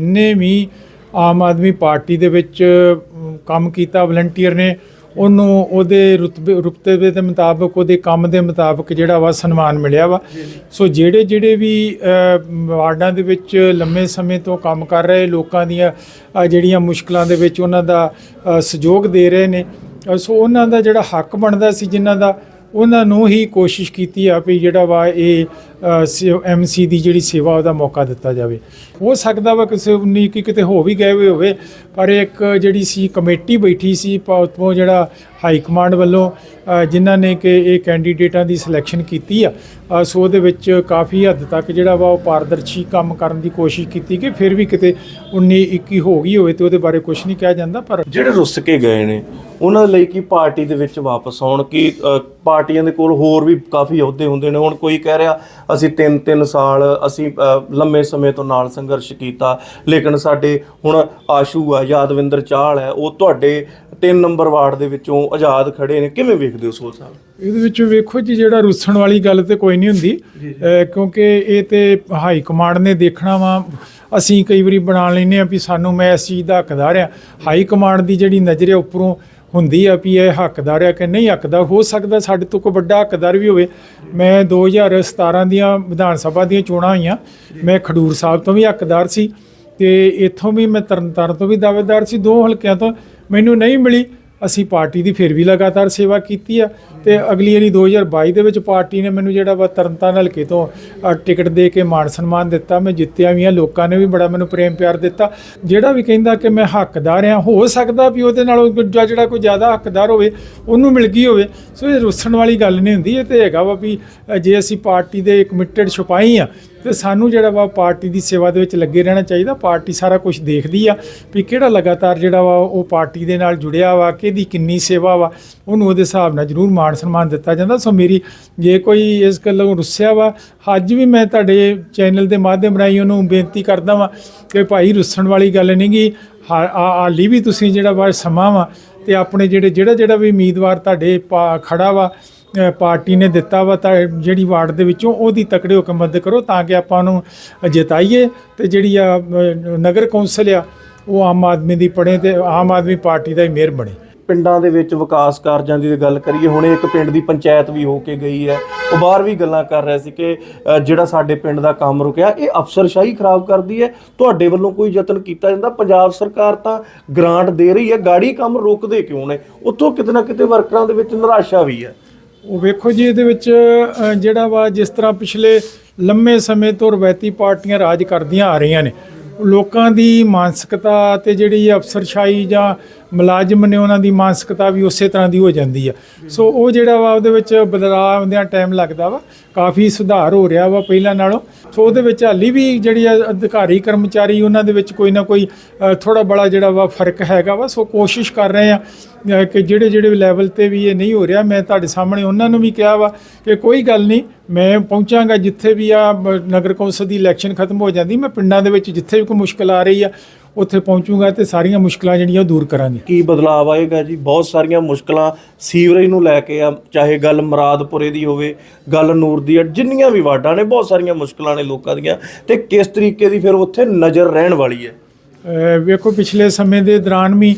ਜਿੰਨੇ ਵੀ ਆਮ ਆਦਮੀ ਪਾਰਟੀ ਦੇ ਵਿੱਚ ਕੰਮ ਕੀਤਾ ਵਲੰਟੀਅਰ ਨੇ ਉਹਨੂੰ ਉਹਦੇ ਰੁਤਬੇ ਰੁਤਬੇ ਦੇ ਮੁਤਾਬਕ ਉਹਦੇ ਕੰਮ ਦੇ ਮੁਤਾਬਕ ਜਿਹੜਾ ਵਾ ਸਨਮਾਨ ਮਿਲਿਆ ਵਾ। ਸੋ ਜਿਹੜੇ ਜਿਹੜੇ ਵੀ ਵਾਰਡਾਂ ਦੇ ਵਿੱਚ ਲੰਮੇ ਸਮੇਂ ਤੋਂ ਕੰਮ ਕਰ ਰਹੇ ਲੋਕਾਂ ਦੀਆਂ ਜਿਹੜੀਆਂ ਮੁਸ਼ਕਲਾਂ ਦੇ ਵਿੱਚ ਉਹਨਾਂ ਦਾ ਸਹਿਯੋਗ ਦੇ ਰਹੇ ਨੇ ਸੋ ਉਹਨਾਂ ਦਾ ਜਿਹੜਾ ਹੱਕ ਬਣਦਾ ਸੀ ਜਿਨ੍ਹਾਂ ਦਾ ਉਹਨਾਂ ਨੂੰ ਹੀ ਕੋਸ਼ਿਸ਼ ਕੀਤੀ ਆ ਵੀ ਜਿਹੜਾ ਵਾ ਇਹ ਐਮਸੀ ਦੀ ਜਿਹੜੀ ਸੇਵਾ ਉਹਦਾ ਮੌਕਾ ਦਿੱਤਾ ਜਾਵੇ। ਹੋ ਸਕਦਾ ਵਾ ਕਿਸੇ ਉਨੀ ਕਿ ਕਿਤੇ ਹੋ ਵੀ ਗਏ ਹੋਏ ਹੋਵੇ ਪਰ ਇੱਕ ਜਿਹੜੀ ਸੀ ਕਮੇਟੀ ਬੈਠੀ ਸੀ ਪ- ਉੱਥੋਂ ਜਿਹੜਾ ਹਾਈ ਕਮਾਂਡ ਵੱਲੋਂ ਅ, ਜਿਨ੍ਹਾਂ ਨੇ ਕਿ ਇਹ ਕੈਂਡੀਡੇਟਾਂ ਦੀ ਸਿਲੈਕਸ਼ਨ ਕੀਤੀ ਆ ਸੋ ਉਹਦੇ ਵਿੱਚ ਕਾਫੀ ਹੱਦ ਤੱਕ ਜਿਹੜਾ ਵਾ ਉਹ ਪਾਰਦਰਸ਼ੀ ਕੰਮ ਕਰਨ ਦੀ ਕੋਸ਼ਿਸ਼ ਕੀਤੀ ਕਿ ਫਿਰ ਵੀ ਕਿਤੇ 19 21 ਹੋ ਗਈ ਹੋਵੇ ਤੇ ਉਹਦੇ ਬਾਰੇ ਕੁਝ ਨਹੀਂ ਕਿਹਾ ਜਾਂਦਾ ਪਰ ਜਿਹੜੇ ਰੁੱਸ ਕੇ ਗਏ ਨੇ ਉਹਨਾਂ ਲਈ ਕੀ ਪਾਰਟੀ ਦੇ ਵਿੱਚ ਵਾਪਸ ਆਉਣ? ਕੀ ਪਾਰਟੀਆਂ ਦੇ ਕੋਲ ਹੋਰ ਵੀ ਕਾਫੀ ਅਹੁਦੇ ਹੁੰਦੇ ਨੇ? ਹੁਣ ਕੋਈ ਕਹਿ ਰਿਹਾ ਅਸੀਂ 3-3 ਸਾਲ ਅਸੀਂ ਲੰਮੇ ਸਮੇਂ ਤੋਂ ਨਾਲ ਸੰਘਰਸ਼ ਕੀਤਾ। ਲੇਕਿਨ ਸਾਡੇ ਹੁਣ ਆਸ਼ੂ ਆ ਯਾਦਵਿੰਦਰ ਚਾਹਲ ਹੈ ਉਹ ਤੁਹਾਡੇ 3 ਨੰਬਰ ਵਾਰਡ ਦੇ ਵਿੱਚੋਂ ਆਜ਼ਾਦ ਖੜੇ ਨੇ। ਕਿਵੇਂ ਵੇਖਦੇ ਹੋ ਸੋਲ ਸਾਹਿਬ ਇਹਦੇ ਵਿੱਚ ਵੇਖੋ ਜੀ ਜਿਹੜਾ ਰੁੱਸਣ ਵਾਲੀ ਗੱਲ ਤੇ ਕੋਈ ਨਹੀਂ ਹੁੰਦੀ। ਕਿਉਂਕਿ ਇਹ ਤੇ ਹਾਈ ਕਮਾਂਡ ਨੇ ਦੇਖਣਾ ਵਾ। ਅਸੀਂ ਕਈ ਵਾਰੀ ਬਣਾ ਲੈਨੇ ਆ ਵੀ ਸਾਨੂੰ ਮੈਂ ਇਸ ਚੀਜ਼ ਦਾ ਹੱਕਦਾਰ ਆ ਹਾਈ ਕਮਾਂਡ ਦੀ ਜਿਹੜੀ ਨਜ਼ਰ ਹੈ ਉੱਪਰੋਂ ਹੁੰਦੀ ਆ ਵੀ ਇਹ ਹੱਕਦਾਰ ਆ ਕਿ ਨਹੀਂ ਹੱਕਦਾਰ, ਹੋ ਸਕਦਾ ਸਾਡੇ ਤੋਂ ਕੋਈ ਵੱਡਾ ਹੱਕਦਾਰ ਵੀ ਹੋਵੇ। ਮੈਂ 2017 ਦੀਆਂ ਵਿਧਾਨ ਸਭਾ ਦੀਆਂ ਚੋਣਾਂ ਹੋਈਆਂ ਮੈਂ ਖਡੂਰ ਸਾਹਿਬ ਤੋਂ ਵੀ ਹੱਕਦਾਰ ਸੀ ਤੇ ਇੱਥੋਂ ਵੀ ਮੈਂ ਤਰਨਤਾਰਨ ਤੋਂ ਵੀ ਦਾਅਵੇਦਾਰ ਸੀ। ਦੋ ਹਲਕਿਆਂ ਤੋਂ ਮੈਨੂੰ ਨਹੀਂ ਮਿਲੀ। ਅਸੀਂ ਪਾਰਟੀ ਦੀ ਫਿਰ ਵੀ ਲਗਾਤਾਰ ਸੇਵਾ ਕੀਤੀ ਆ ਤੇ ਅਗਲੀ ਵਾਰੀ 2022 ਦੇ ਵਿੱਚ ਪਾਰਟੀ ਨੇ ਮੈਨੂੰ ਜਿਹੜਾ ਵਾ ਤਰਨਤਾਰਨ ਹਲਕੇ ਤੋਂ ਟਿਕਟ ਦੇ ਕੇ ਮਾਣ ਸਨਮਾਨ ਦਿੱਤਾ, ਮੈਂ ਜਿੱਤਿਆ ਵੀ ਆ ਲੋਕਾਂ ਨੇ ਵੀ ਬੜਾ ਮੈਨੂੰ ਪ੍ਰੇਮ ਪਿਆਰ ਦਿੱਤਾ। ਜਿਹੜਾ ਵੀ ਕਹਿੰਦਾ ਕਿ ਮੈਂ ਹੱਕਦਾਰ ਆ ਹੋ ਸਕਦਾ ਵੀ ਉਹਦੇ ਨਾਲੋਂ ਦੂਜਾ ਜਿਹੜਾ ਕੋਈ ਜ਼ਿਆਦਾ ਹੱਕਦਾਰ ਹੋਵੇ, ਉਹਨੂੰ ਮਿਲ ਗਈ ਹੋਵੇ। ਸੋ ਇਹ ਰੁੱਸਣ ਵਾਲੀ ਗੱਲ ਨਹੀਂ ਹੁੰਦੀ, ਇਹ ਤੇ ਹੈਗਾ ਵਾ ਵੀ ਜੇ ਅਸੀਂ ਪਾਰਟੀ ਦੇ ਕਮਿਟਡ ਛੁਪਾਈ ਆ ਤੇ ਸਾਨੂੰ ਜਿਹੜਾ ਵਾ ਪਾਰਟੀ ਦੀ ਸੇਵਾ ਦੇ ਵਿੱਚ ਲੱਗੇ ਰਹਿਣਾ ਚਾਹੀਦਾ। ਪਾਰਟੀ ਸਾਰਾ ਕੁਝ ਦੇਖਦੀ ਆ ਵੀ ਕਿਹੜਾ ਲਗਾਤਾਰ ਜਿਹੜਾ ਵਾ ਉਹ ਪਾਰਟੀ ਦੇ ਨਾਲ ਜੁੜਿਆ ਵਾ, ਕਿਹਦੀ ਕਿੰਨੀ ਸੇਵਾ ਵਾ, ਉਹਨੂੰ ਉਹਦੇ ਹਿਸਾਬ ਨਾਲ ਜ਼ਰੂਰ ਮਾਣ ਸਨਮਾਨ ਦਿੱਤਾ ਜਾਂਦਾ। ਸੋ ਮੇਰੀ ਜੇ ਕੋਈ ਇਸ ਗੱਲੋਂ ਰੁੱਸਿਆ ਵਾ, ਅੱਜ ਵੀ ਮੈਂ ਤੁਹਾਡੇ ਚੈਨਲ ਦੇ ਮਾਧਿਅਮ ਰਾਹੀਂ ਉਹਨੂੰ ਬੇਨਤੀ ਕਰਦਾ ਵਾਂ ਕਿ ਭਾਈ ਰੁੱਸਣ ਵਾਲੀ ਗੱਲ ਨਹੀਂ ਨਹੀਂਗੀ ਹਾਲੀ ਵੀ ਤੁਸੀਂ ਜਿਹੜਾ ਵਾ ਸਮਾਂ ਵਾ ਤੇ ਆਪਣੇ ਜਿਹੜੇ ਜਿਹੜਾ ਜਿਹੜਾ ਵੀ ਉਮੀਦਵਾਰ ਤੁਹਾਡੇ ਪਾ- ਖੜਾ ਵਾ ਪਾਰਟੀ ਨੇ ਦਿੱਤਾ ਵਾ ਤਾਂ ਜਿਹੜੀ ਵਾਰਡ ਦੇ ਵਿੱਚੋਂ ਉਹਦੀ ਤਕੜੇ ਹੋ ਕੇ ਮਦਦ ਕਰੋ ਤਾਂ ਕਿ ਆਪਾਂ ਨੂੰ ਜਿਤਾਈਏ ਤੇ ਜਿਹੜੀ ਆ ਨਗਰ ਕੌਂਸਲ ਆ, ਉਹ ਆਮ ਆਦਮੀ ਦੀ ਪੜੇ ਤੇ ਆਮ ਆਦਮੀ ਪਾਰਟੀ ਦਾ ਹੀ ਮੇਅਰ ਬਣੇ। ਪਿੰਡਾਂ ਦੇ ਵਿੱਚ ਵਿਕਾਸ ਕਾਰਜਾਂ ਦੀ ਗੱਲ ਕਰੀਏ, ਹੁਣ ਇੱਕ ਪਿੰਡ ਦੀ ਪੰਚਾਇਤ ਵੀ ਹੋ ਕੇ ਗਈ ਹੈ। ਉਹ ਬਾਹਰ ਵੀ ਗੱਲਾਂ ਕਰ ਰਿਹਾ ਸੀ ਕਿ ਜਿਹੜਾ ਸਾਡੇ ਪਿੰਡ ਦਾ ਕੰਮ ਰੁਕਿਆ, ਇਹ ਅਫਸਰਸ਼ਾਹੀ ਖਰਾਬ ਕਰਦੀ ਹੈ। ਤੁਹਾਡੇ ਵੱਲੋਂ ਕੋਈ ਯਤਨ ਕੀਤਾ ਜਾਂਦਾ? ਪੰਜਾਬ ਸਰਕਾਰ ਤਾਂ ਗ੍ਰਾਂਟ ਦੇ ਰਹੀ ਹੈ। ਗਾੜੀ ਕੰਮ ਰੁਕਦੇ ਕਿਉਂ ਨੇ? ਉੱਥੋਂ ਕਿਤੇ ਨਾ ਕਿਤੇ ਵਰਕਰਾਂ ਦੇ ਵਿੱਚ ਨਿਰਾਸ਼ਾ ਵੀ ਹੈ। ਉਹ ਵੇਖੋ ਜੀ, ਇਹਦੇ ਵਿੱਚ ਜਿਹੜਾ ਵਾ ਜਿਸ ਤਰ੍ਹਾਂ ਪਿਛਲੇ ਲੰਮੇ ਸਮੇਂ ਤੋਂ ਰਵਾਇਤੀ ਪਾਰਟੀਆਂ ਰਾਜ ਕਰਦੀਆਂ ਆ ਰਹੀਆਂ ਨੇ। ਲੋਕਾਂ ਦੀ ਮਾਨਸਿਕਤਾ ਤੇ ਜਿਹੜੀ ਅਫਸਰਸ਼ਾਹੀ ਜਾਂ ਮੁਲਾਜ਼ਮ ਨੇ ਉਹਨਾਂ ਦੀ ਮਾਨਸਿਕਤਾ ਵੀ ਉਸੇ ਤਰ੍ਹਾਂ ਦੀ ਹੋ ਜਾਂਦੀ ਆ। ਸੋ ਉਹ ਜਿਹੜਾ ਵਾ ਉਹਦੇ ਵਿੱਚ ਬਦਲਾਅ ਆਉਂਦਿਆਂ ਟਾਈਮ ਲੱਗਦਾ ਵਾ, ਕਾਫੀ ਸੁਧਾਰ ਹੋ ਰਿਹਾ ਵਾ ਪਹਿਲਾਂ ਨਾਲੋਂ। ਸੋ ਉਹਦੇ ਵਿੱਚ ਹਾਲੀ ਵੀ ਜਿਹੜੀ ਆ ਅਧਿਕਾਰੀ, ਕਰਮਚਾਰੀ, ਉਹਨਾਂ ਦੇ ਵਿੱਚ ਕੋਈ ਨਾ ਕੋਈ ਥੋੜਾ ਬੜਾ ਜਿਹੜਾ ਵਾ ਫ਼ਰਕ ਹੈਗਾ ਵਾ। ਸੋ ਕੋਸ਼ਿਸ਼ ਕਰ ਰਹੇ ਆ ਕਿ ਜਿਹੜੇ ਜਿਹੜੇ ਲੈਵਲ ਤੇ ਵੀ ਇਹ ਨਹੀਂ ਹੋ ਰਿਹਾ, ਮੈਂ ਤੁਹਾਡੇ ਸਾਹਮਣੇ ਉਹਨਾਂ ਨੂੰ ਵੀ ਕਿਹਾ ਵਾ ਕਿ ਕੋਈ ਗੱਲ ਨਹੀਂ, ਮੈਂ ਪਹੁੰਚਾਂਗਾ ਜਿੱਥੇ ਵੀ ਆ ਨਗਰ ਕੌਂਸਲ ਦੀ ਇਲੈਕਸ਼ਨ ਖਤਮ ਹੋ ਜਾਂਦੀ, ਮੈਂ ਪਿੰਡਾਂ ਦੇ ਵਿੱਚ ਜਿੱਥੇ ਵੀ ਕੋਈ ਮੁਸ਼ਕਲ ਆ ਰਹੀ ਆ ਉੱਥੇ ਪਹੁੰਚੂਗਾ ਤੇ ਸਾਰੀਆਂ ਮੁਸ਼ਕਲਾਂ ਜਿਹੜੀਆਂ ਉਹ ਦੂਰ ਕਰਾਂਗੇ। ਕੀ ਬਦਲਾਅ ਆਏਗਾ ਜੀ? ਬਹੁਤ ਸਾਰੀਆਂ ਮੁਸ਼ਕਲਾਂ ਸੀਵਰੇਜ ਨੂੰ ਲੈ ਕੇ ਆ ਚਾਹੇ ਗੱਲ ਮਰਾਦਪੁਰੇ ਦੀ ਹੋਵੇ ਗੱਲ ਨੂਰ ਦੀ ਆ ਜਿੰਨੀਆਂ ਵੀ ਵਾਰਡਾਂ ਨੇ ਬਹੁਤ ਸਾਰੀਆਂ ਮੁਸ਼ਕਲਾਂ ਨੇ ਲੋਕਾਂ ਦੀਆਂ। ਤੇ ਕਿਸ ਤਰੀਕੇ ਦੀ ਫਿਰ ਉੱਥੇ ਨਜ਼ਰ ਰਹਿਣ ਵਾਲੀ ਹੈ? ਵੇਖੋ ਪਿਛਲੇ ਸਮੇਂ ਦੇ ਦੌਰਾਨ ਵੀ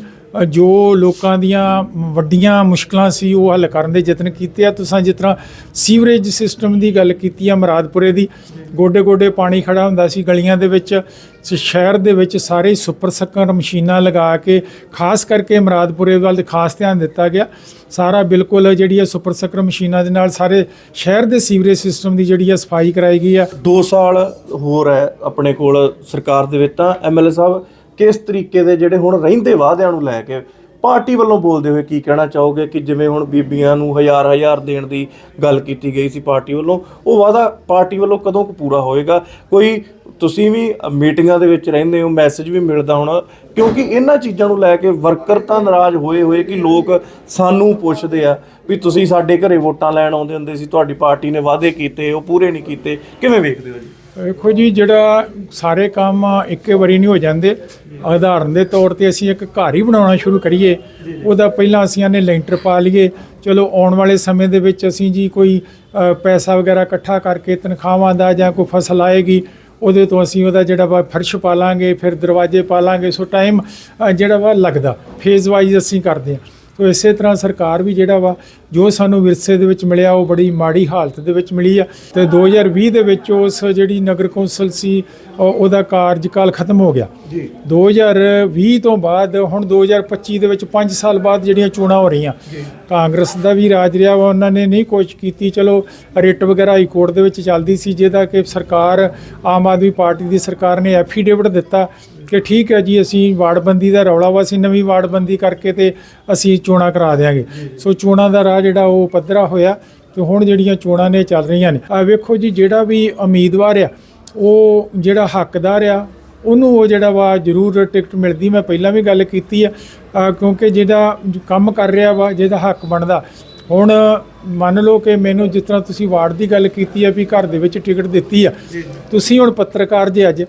ਜੋ ਲੋਕਾਂ ਦੀਆਂ ਵੱਡੀਆਂ ਮੁਸ਼ਕਲਾਂ ਸੀ, ਉਹ ਹੱਲ ਕਰਨ ਦੇ ਯਤਨ ਕੀਤੇ ਆ। ਤੁਸੀਂ ਜਿਸ ਤਰ੍ਹਾਂ ਸੀਵਰੇਜ ਸਿਸਟਮ ਦੀ ਗੱਲ ਕੀਤੀ ਆ, ਮਰਾਦਪੁਰੇ ਦੀ ਗੋਡੇ ਗੋਡੇ ਪਾਣੀ ਖੜਾ ਹੁੰਦਾ ਸੀ, ਗਲੀਆਂ ਦੇ ਵਿੱਚ ਸ਼ਹਿਰ ਦੇ ਵਿੱਚ ਸਾਰੇ ਸੁਪਰ ਸਕਰ ਮਸ਼ੀਨਾਂ ਲਗਾ ਕੇ, ਖਾਸ ਕਰਕੇ ਮਰਾਦਪੁਰੇ ਵੱਲ ਖਾਸ ਧਿਆਨ ਦਿੱਤਾ ਗਿਆ। ਸਾਰਾ ਬਿਲਕੁਲ ਜਿਹੜੀ ਹੈ ਸੁਪਰ ਸਕਰ ਮਸ਼ੀਨਾਂ ਦੇ ਨਾਲ ਸਾਰੇ ਸ਼ਹਿਰ ਦੇ ਸੀਵਰੇਜ ਸਿਸਟਮ ਦੀ ਜਿਹੜੀ ਹੈ ਸਫ਼ਾਈ ਕਰਾਈ ਗਈ ਆ। 2 ਸਾਲ ਹੋਰ ਹੈ ਆਪਣੇ ਕੋਲ ਸਰਕਾਰ ਦੇ ਵਿੱਚ ਤਾਂ ਐਮਐਲਏ ਸਾਹਿਬ ਕਿਸ ਤਰੀਕੇ ਦੇ ਜਿਹੜੇ ਹੁਣ ਰਹਿੰਦੇ ਵਾਅਦਿਆਂ ਨੂੰ ਲੈ ਕੇ ਪਾਰਟੀ ਵੱਲੋਂ ਬੋਲਦੇ ਹੋਏ ਕੀ ਕਹਿਣਾ ਚਾਹੋਗੇ ਕਿ ਜਿਵੇਂ ਹੁਣ ਬੀਬੀਆਂ ਨੂੰ ਹਜ਼ਾਰ ਹਜ਼ਾਰ ਦੇਣ ਦੀ ਗੱਲ ਕੀਤੀ ਗਈ ਸੀ ਪਾਰਟੀ ਵੱਲੋਂ, ਉਹ ਵਾਅਦਾ ਪਾਰਟੀ ਵੱਲੋਂ ਕਦੋਂ ਕੁ ਪੂਰਾ ਹੋਏਗਾ? ਕੋਈ ਤੁਸੀਂ ਵੀ ਮੀਟਿੰਗਾਂ ਦੇ ਵਿੱਚ ਰਹਿੰਦੇ ਹੋ, ਮੈਸੇਜ ਵੀ ਮਿਲਦਾ ਹੋਣਾ, ਕਿਉਂਕਿ ਇਹਨਾਂ ਚੀਜ਼ਾਂ ਨੂੰ ਲੈ ਕੇ ਵਰਕਰ ਤਾਂ ਨਾਰਾਜ਼ ਹੋਏ ਹੋਏ ਕਿ ਲੋਕ ਸਾਨੂੰ ਪੁੱਛਦੇ ਆ ਵੀ ਤੁਸੀਂ ਸਾਡੇ ਘਰੇ ਵੋਟਾਂ ਲੈਣ ਆਉਂਦੇ ਹੁੰਦੇ ਸੀ, ਤੁਹਾਡੀ ਪਾਰਟੀ ਨੇ ਵਾਅਦੇ ਕੀਤੇ, ਉਹ ਪੂਰੇ ਨਹੀਂ ਕੀਤੇ, ਕਿਵੇਂ ਵੇਖਦੇ ਹੋ ਜੀ? ਦੇਖੋ ਜੀ, ਜਿਹੜਾ ਸਾਰੇ ਕੰਮ ਇੱਕੇ ਵਾਰੀ ਨਹੀਂ ਹੋ ਜਾਂਦੇ ਉਦਾਹਰਨ ਦੇ ਤੌਰ ਤੇ ਅਸੀਂ ਇੱਕ ਘਰ ਹੀ ਬਣਾਉਣਾ ਸ਼ੁਰੂ ਕਰੀਏ। ਉਹਦਾ ਪਹਿਲਾਂ ਅਸੀਂ ਨੇ ਲੈਂਟਰ ਪਾ ਲਈਏ। ਚਲੋ, ਆਉਣ ਵਾਲੇ ਸਮੇਂ ਦੇ ਵਿੱਚ ਅਸੀਂ ਜੀ ਕੋਈ ਪੈਸਾ ਵਗੈਰਾ ਇਕੱਠਾ ਕਰਕੇ ਤਨਖਾਹਾਂ ਦਾ ਜਾਂ ਕੋਈ ਫਸਲ ਆਏਗੀ, ਉਹਦੇ ਤੋਂ ਅਸੀਂ ਉਹਦਾ ਜਿਹੜਾ ਵਾ ਫਰਸ਼ ਪਾ ਲਾਂਗੇ, ਫਿਰ ਦਰਵਾਜ਼ੇ ਪਾ ਲਾਂਗੇ। ਸੋ ਟਾਈਮ ਜਿਹੜਾ ਵਾ ਲੱਗਦਾ। ਫੇਜ਼ ਵਾਈਜ਼ ਅਸੀਂ ਕਰਦੇ ਹਾਂ। ਤੋ ਇਸੇ ਤਰ੍ਹਾਂ ਸਰਕਾਰ ਵੀ ਜਿਹੜਾ ਵਾ ਜੋ ਸਾਨੂੰ ਵਿਰਸੇ ਦੇ ਵਿੱਚ ਮਿਲਿਆ ਉਹ ਬੜੀ ਮਾੜੀ ਹਾਲਤ ਦੇ ਵਿੱਚ ਮਿਲੀ ਆ। ਤੇ 2020 ਦੇ ਵਿੱਚ ਉਸ ਜਿਹੜੀ ਨਗਰ ਕੌਂਸਲ ਸੀ ਉਹ- ਉਹਦਾ ਕਾਰਜਕਾਲ ਖਤਮ ਹੋ ਗਿਆ। ਜੀ। 2020 ਤੋਂ ਬਾਅਦ ਹੁਣ 2025 ਦੇ ਵਿੱਚ 5 ਸਾਲ ਬਾਅਦ ਜਿਹੜੀਆਂ ਚੋਣਾਂ ਹੋ ਰਹੀਆਂ। ਕਾਂਗਰਸ ਦਾ ਵੀ ਰਾਜ ਰਿਹਾ ਵਾ ਉਹਨਾਂ ਨੇ ਨਹੀਂ ਕੋਸ਼ਿਸ਼ ਕੀਤੀ। ਚਲੋ ਰਿਟ ਵਗੈਰਾ ਹਾਈ ਕੋਰਟ ਦੇ ਵਿੱਚ ਚੱਲਦੀ ਸੀ ਜਿਹਦਾ ਕਿ ਸਰਕਾਰ ਆਮ ਆਦਮੀ ਪਾਰਟੀ ਦੀ ਸਰਕਾਰ ਨੇ ਐਫੀਡੇਵਿਟ ਦਿੱਤਾ। ਕਿ ਠੀਕ ਹੈ ਜੀ ਅਸੀਂ ਵਾਰਡਬੰਦੀ ਦਾ ਰੌਲਾ ਵਾ ਅਸੀਂ ਨਵੀਂ ਵਾਰਡਬੰਦੀ ਕਰਕੇ ਤੇ ਅਸੀਂ ਚੋਣਾਂ ਕਰਾ ਦਿਆਂਗੇ। ਸੋ ਚੋਣਾਂ ਦਾ ਰਾਹ ਜਿਹੜਾ ਉਹ ਪੱਧਰਾ ਹੋਇਆ ਤੇ ਹੁਣ ਜਿਹੜੀਆਂ ਚੋਣਾਂ ਨੇ ਚੱਲ ਰਹੀਆਂ ਨੇ। ਆ ਵੇਖੋ ਜੀ ਜਿਹੜਾ ਵੀ ਉਮੀਦਵਾਰ ਆ ਉਹ ਜਿਹੜਾ ਹੱਕਦਾਰ ਆ ਉਹਨੂੰ ਉਹ ਜਿਹੜਾ ਵਾ ਜ਼ਰੂਰ ਟਿਕਟ ਮਿਲਦੀ ਮੈਂ ਪਹਿਲਾਂ ਵੀ ਗੱਲ ਕੀਤੀ ਆ। ਕਿਉਂਕਿ ਜਿਹੜਾ ਕੰਮ ਕਰ ਰਿਹਾ ਵਾ ਜਿਹਦਾ ਹੱਕ ਬਣਦਾ। ਹੁਣ ਮੰਨ ਲਓ ਕਿ ਮੈਨੂੰ ਜਿਸ ਤਰ੍ਹਾਂ ਤੁਸੀਂ ਵਾਰਡ ਦੀ ਗੱਲ ਕੀਤੀ ਆ ਵੀ ਘਰ ਦੇ ਵਿੱਚ ਟਿਕਟ ਦਿੱਤੀ ਆ। ਤੁਸੀਂ ਹੁਣ ਪੱਤਰਕਾਰ ਜੇ ਅੱਜ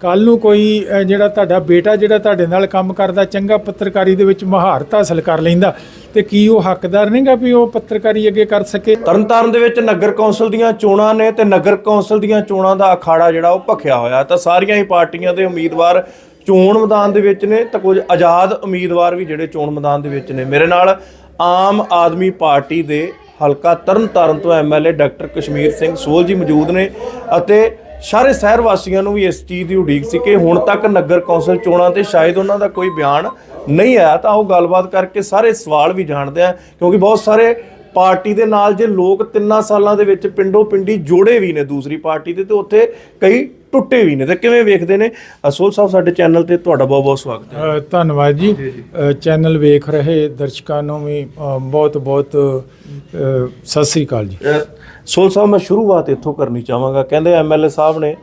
ਕੱਲ ਨੂੰ ਕੋਈ ਜਿਹੜਾ ਤੁਹਾਡਾ ਬੇਟਾ ਜਿਹੜਾ ਤੁਹਾਡੇ ਨਾਲ ਕੰਮ ਕਰਦਾ, ਚੰਗਾ ਪੱਤਰਕਾਰੀ ਦੇ ਵਿੱਚ ਮਹਾਰਤ ਹਾਸਲ ਕਰ ਲੈਂਦਾ। ਤੇ ਕੀ ਉਹ ਹੱਕਦਾਰ ਨਹੀਂਗਾ ਵੀ ਉਹ ਪੱਤਰਕਾਰੀ ਅੱਗੇ ਕਰ ਸਕੇ? ਤਰਨਤਾਰਨ ਦੇ ਵਿੱਚ ਨਗਰ ਕੌਂਸਲ ਦੀਆਂ ਚੋਣਾਂ ਨੇ ਤੇ ਨਗਰ ਕੌਂਸਲ ਦੀਆਂ ਚੋਣਾਂ ਦਾ ਅਖਾੜਾ ਜਿਹੜਾ ਉਹ ਭਖਿਆ ਹੋਇਆ। ਤਾਂ ਸਾਰੀਆਂ ਹੀ ਪਾਰਟੀਆਂ ਦੇ ਉਮੀਦਵਾਰ ਚੋਣ ਮੈਦਾਨ ਦੇ ਵਿੱਚ ਨੇ ਤਾਂ ਕੁਝ ਆਜ਼ਾਦ ਉਮੀਦਵਾਰ ਵੀ ਜਿਹੜੇ ਚੋਣ ਮੈਦਾਨ ਦੇ ਵਿੱਚ ਨੇ। ਮੇਰੇ ਨਾਲ ਆਮ ਆਦਮੀ ਪਾਰਟੀ ਦੇ ਹਲਕਾ ਤਰਨਤਾਰਨ ਤੋਂ ਐਮਐਲਏ ਡਾਕਟਰ ਕਸ਼ਮੀਰ ਸਿੰਘ ਸੋਲ ਜੀ ਮੌਜੂਦ ਨੇ ਅਤੇ ਸਾਰੇ ਸ਼ਹਿਰ ਵਾਸੀਆਂ ਨੂੰ ਵੀ ਇਸ ਚੀਜ਼ ਦੀ ਉਡੀਕ ਸੀ ਕਿ ਹੁਣ ਤੱਕ ਨਗਰ ਕੌਂਸਲ ਚੋਣਾਂ ਤੇ ਸ਼ਾਇਦ ਉਹਨਾਂ ਦਾ ਕੋਈ ਬਿਆਨ ਨਹੀਂ ਆਇਆ ਤਾਂ ਉਹ ਗੱਲਬਾਤ ਕਰਕੇ ਸਾਰੇ ਸਵਾਲ ਵੀ ਜਾਣਦੇ ਆ ਕਿਉਂਕਿ ਬਹੁਤ ਸਾਰੇ ਪਾਰਟੀ ਦੇ ਨਾਲ ਜੇ ਲੋਕ ਤਿੰਨਾਂ ਸਾਲਾਂ ਦੇ ਵਿੱਚ ਪਿੰਡੋ ਪਿੰਡੀ ਜੋੜੇ ਵੀ ਨੇ ਦੂਸਰੀ ਪਾਰਟੀ ਦੇ ਤੇ ਉੱਥੇ ਕਈ ਟੁੱਟੇ ਵੀ ਨੇ ਤੇ ਕਿਵੇਂ ਵੇਖਦੇ ਨੇ? ਅਸੋਲ ਸਾਹਿਬ ਸਾਡੇ ਚੈਨਲ ਤੇ ਤੁਹਾਡਾ ਬਹੁਤ ਬਹੁਤ ਸਵਾਗਤ ਹੈ। ਧੰਨਵਾਦ ਜੀ। ਚੈਨਲ ਵੇਖ ਰਹੇ ਦਰਸ਼ਕਾਂ ਨੂੰ ਵੀ ਬਹੁਤ ਬਹੁਤ ਸਤਿ ਸ੍ਰੀ ਅਕਾਲ ਜੀ। ਅਹ ਸਾਹਿਬ, ਮੈਂ ਸ਼ੁਰੂਆਤ ਇੱਥੋਂ ਕਰਨੀ ਚਾਹਾਂਗਾ। ਕਹਿੰਦੇ ਐਮਐਲਏ ਸਾਹਿਬ ਨੇ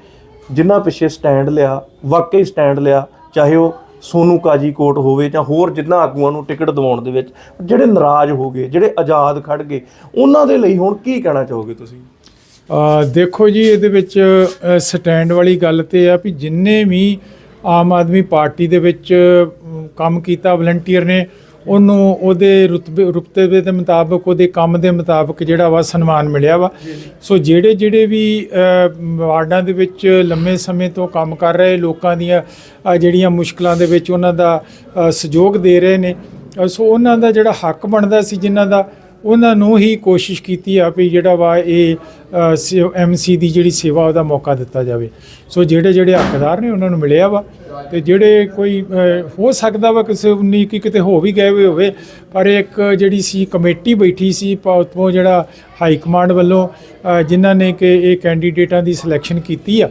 ਜਿੰਨਾ ਪਿੱਛੇ ਸਟੈਂਡ ਲਿਆ, ਵਾਕਈ ਸਟੈਂਡ ਲਿਆ, ਚਾਹੇ ਉਹ ਸੋਨੂ ਕਾਜੀ ਕੋਟ ਹੋਵੇ ਜਾਂ ਹੋਰ ਜਿੰਨਾ ਆਗੂਆਂ ਨੂੰ ਟਿਕਟ ਦਿਵਾਉਣ ਦੇ ਵਿੱਚ, ਜਿਹੜੇ ਨਾਰਾਜ਼ ਹੋ ਗਏ, ਜਿਹੜੇ ਆਜ਼ਾਦ ਖੜ ਗਏ, ਉਹਨਾਂ ਦੇ ਲਈ ਹੁਣ ਕੀ ਕਹਿਣਾ ਚਾਹੋਗੇ ਤੁਸੀਂ? ਦੇਖੋ ਜੀ, ਇਹਦੇ ਵਿੱਚ ਸਟੈਂਡ ਵਾਲੀ ਗੱਲ ਤੇ ਆ ਵੀ ਜਿੰਨੇ ਵੀ ਆਮ ਆਦਮੀ ਪਾਰਟੀ ਦੇ ਵਿੱਚ ਕੰਮ ਕੀਤਾ, ਵਲੰਟੀਅਰ ਨੇ ਉਹਨੂੰ ਉਹਦੇ ਰੁਤਬੇ ਰੁਤਬੇ ਦੇ ਮੁਤਾਬਕ ਉਹਦੇ ਕੰਮ ਦੇ ਮੁਤਾਬਕ ਜਿਹੜਾ ਵਾ ਸਨਮਾਨ ਮਿਲਿਆ ਵਾ। ਸੋ ਜਿਹੜੇ ਜਿਹੜੇ ਵੀ ਵਾਰਡਾਂ ਦੇ ਵਿੱਚ ਲੰਮੇ ਸਮੇਂ ਤੋਂ ਕੰਮ ਕਰ ਰਹੇ ਲੋਕਾਂ ਦੀਆਂ ਜਿਹੜੀਆਂ ਮੁਸ਼ਕਲਾਂ ਦੇ ਵਿੱਚ ਉਹਨਾਂ ਦਾ ਸਹਿਯੋਗ ਦੇ ਰਹੇ ਨੇ ਸੋ ਉਹਨਾਂ ਦਾ ਜਿਹੜਾ ਹੱਕ ਬਣਦਾ ਸੀ ਜਿਨ੍ਹਾਂ ਦਾ ਉਹਨਾਂ ਨੂੰ ਹੀ ਕੋਸ਼ਿਸ਼ ਕੀਤੀ ਆ ਵੀ ਜਿਹੜਾ ਵਾ ਇਹ ਐਮਸੀ ਦੀ ਜਿਹੜੀ ਸੇਵਾ ਉਹਦਾ ਮੌਕਾ ਦਿੱਤਾ ਜਾਵੇ। ਸੋ ਜਿਹੜੇ ਜਿਹੜੇ ਹੱਕਦਾਰ ਨੇ ਉਹਨਾਂ ਨੂੰ ਮਿਲਿਆ ਵਾ ਤੇ ਜਿਹੜੇ ਕੋਈ ਹੋ ਸਕਦਾ ਵਾ ਕਿਸੇ ਉਨੀ ਕੀ ਕਿਤੇ ਹੋ ਵੀ ਗਏ ਹੋਏ ਹੋਵੇ, ਪਰ ਇੱਕ ਜਿਹੜੀ ਸੀ ਕਮੇਟੀ ਬੈਠੀ ਸੀ ਪ- ਉੱਥੋਂ ਜਿਹੜਾ ਹਾਈ ਕਮਾਂਡ ਵੱਲੋਂ ਜਿਨ੍ਹਾਂ ਨੇ ਕਿ ਇਹ ਕੈਂਡੀਡੇਟਾਂ ਦੀ ਸਿਲੈਕਸ਼ਨ ਕੀਤੀ ਆ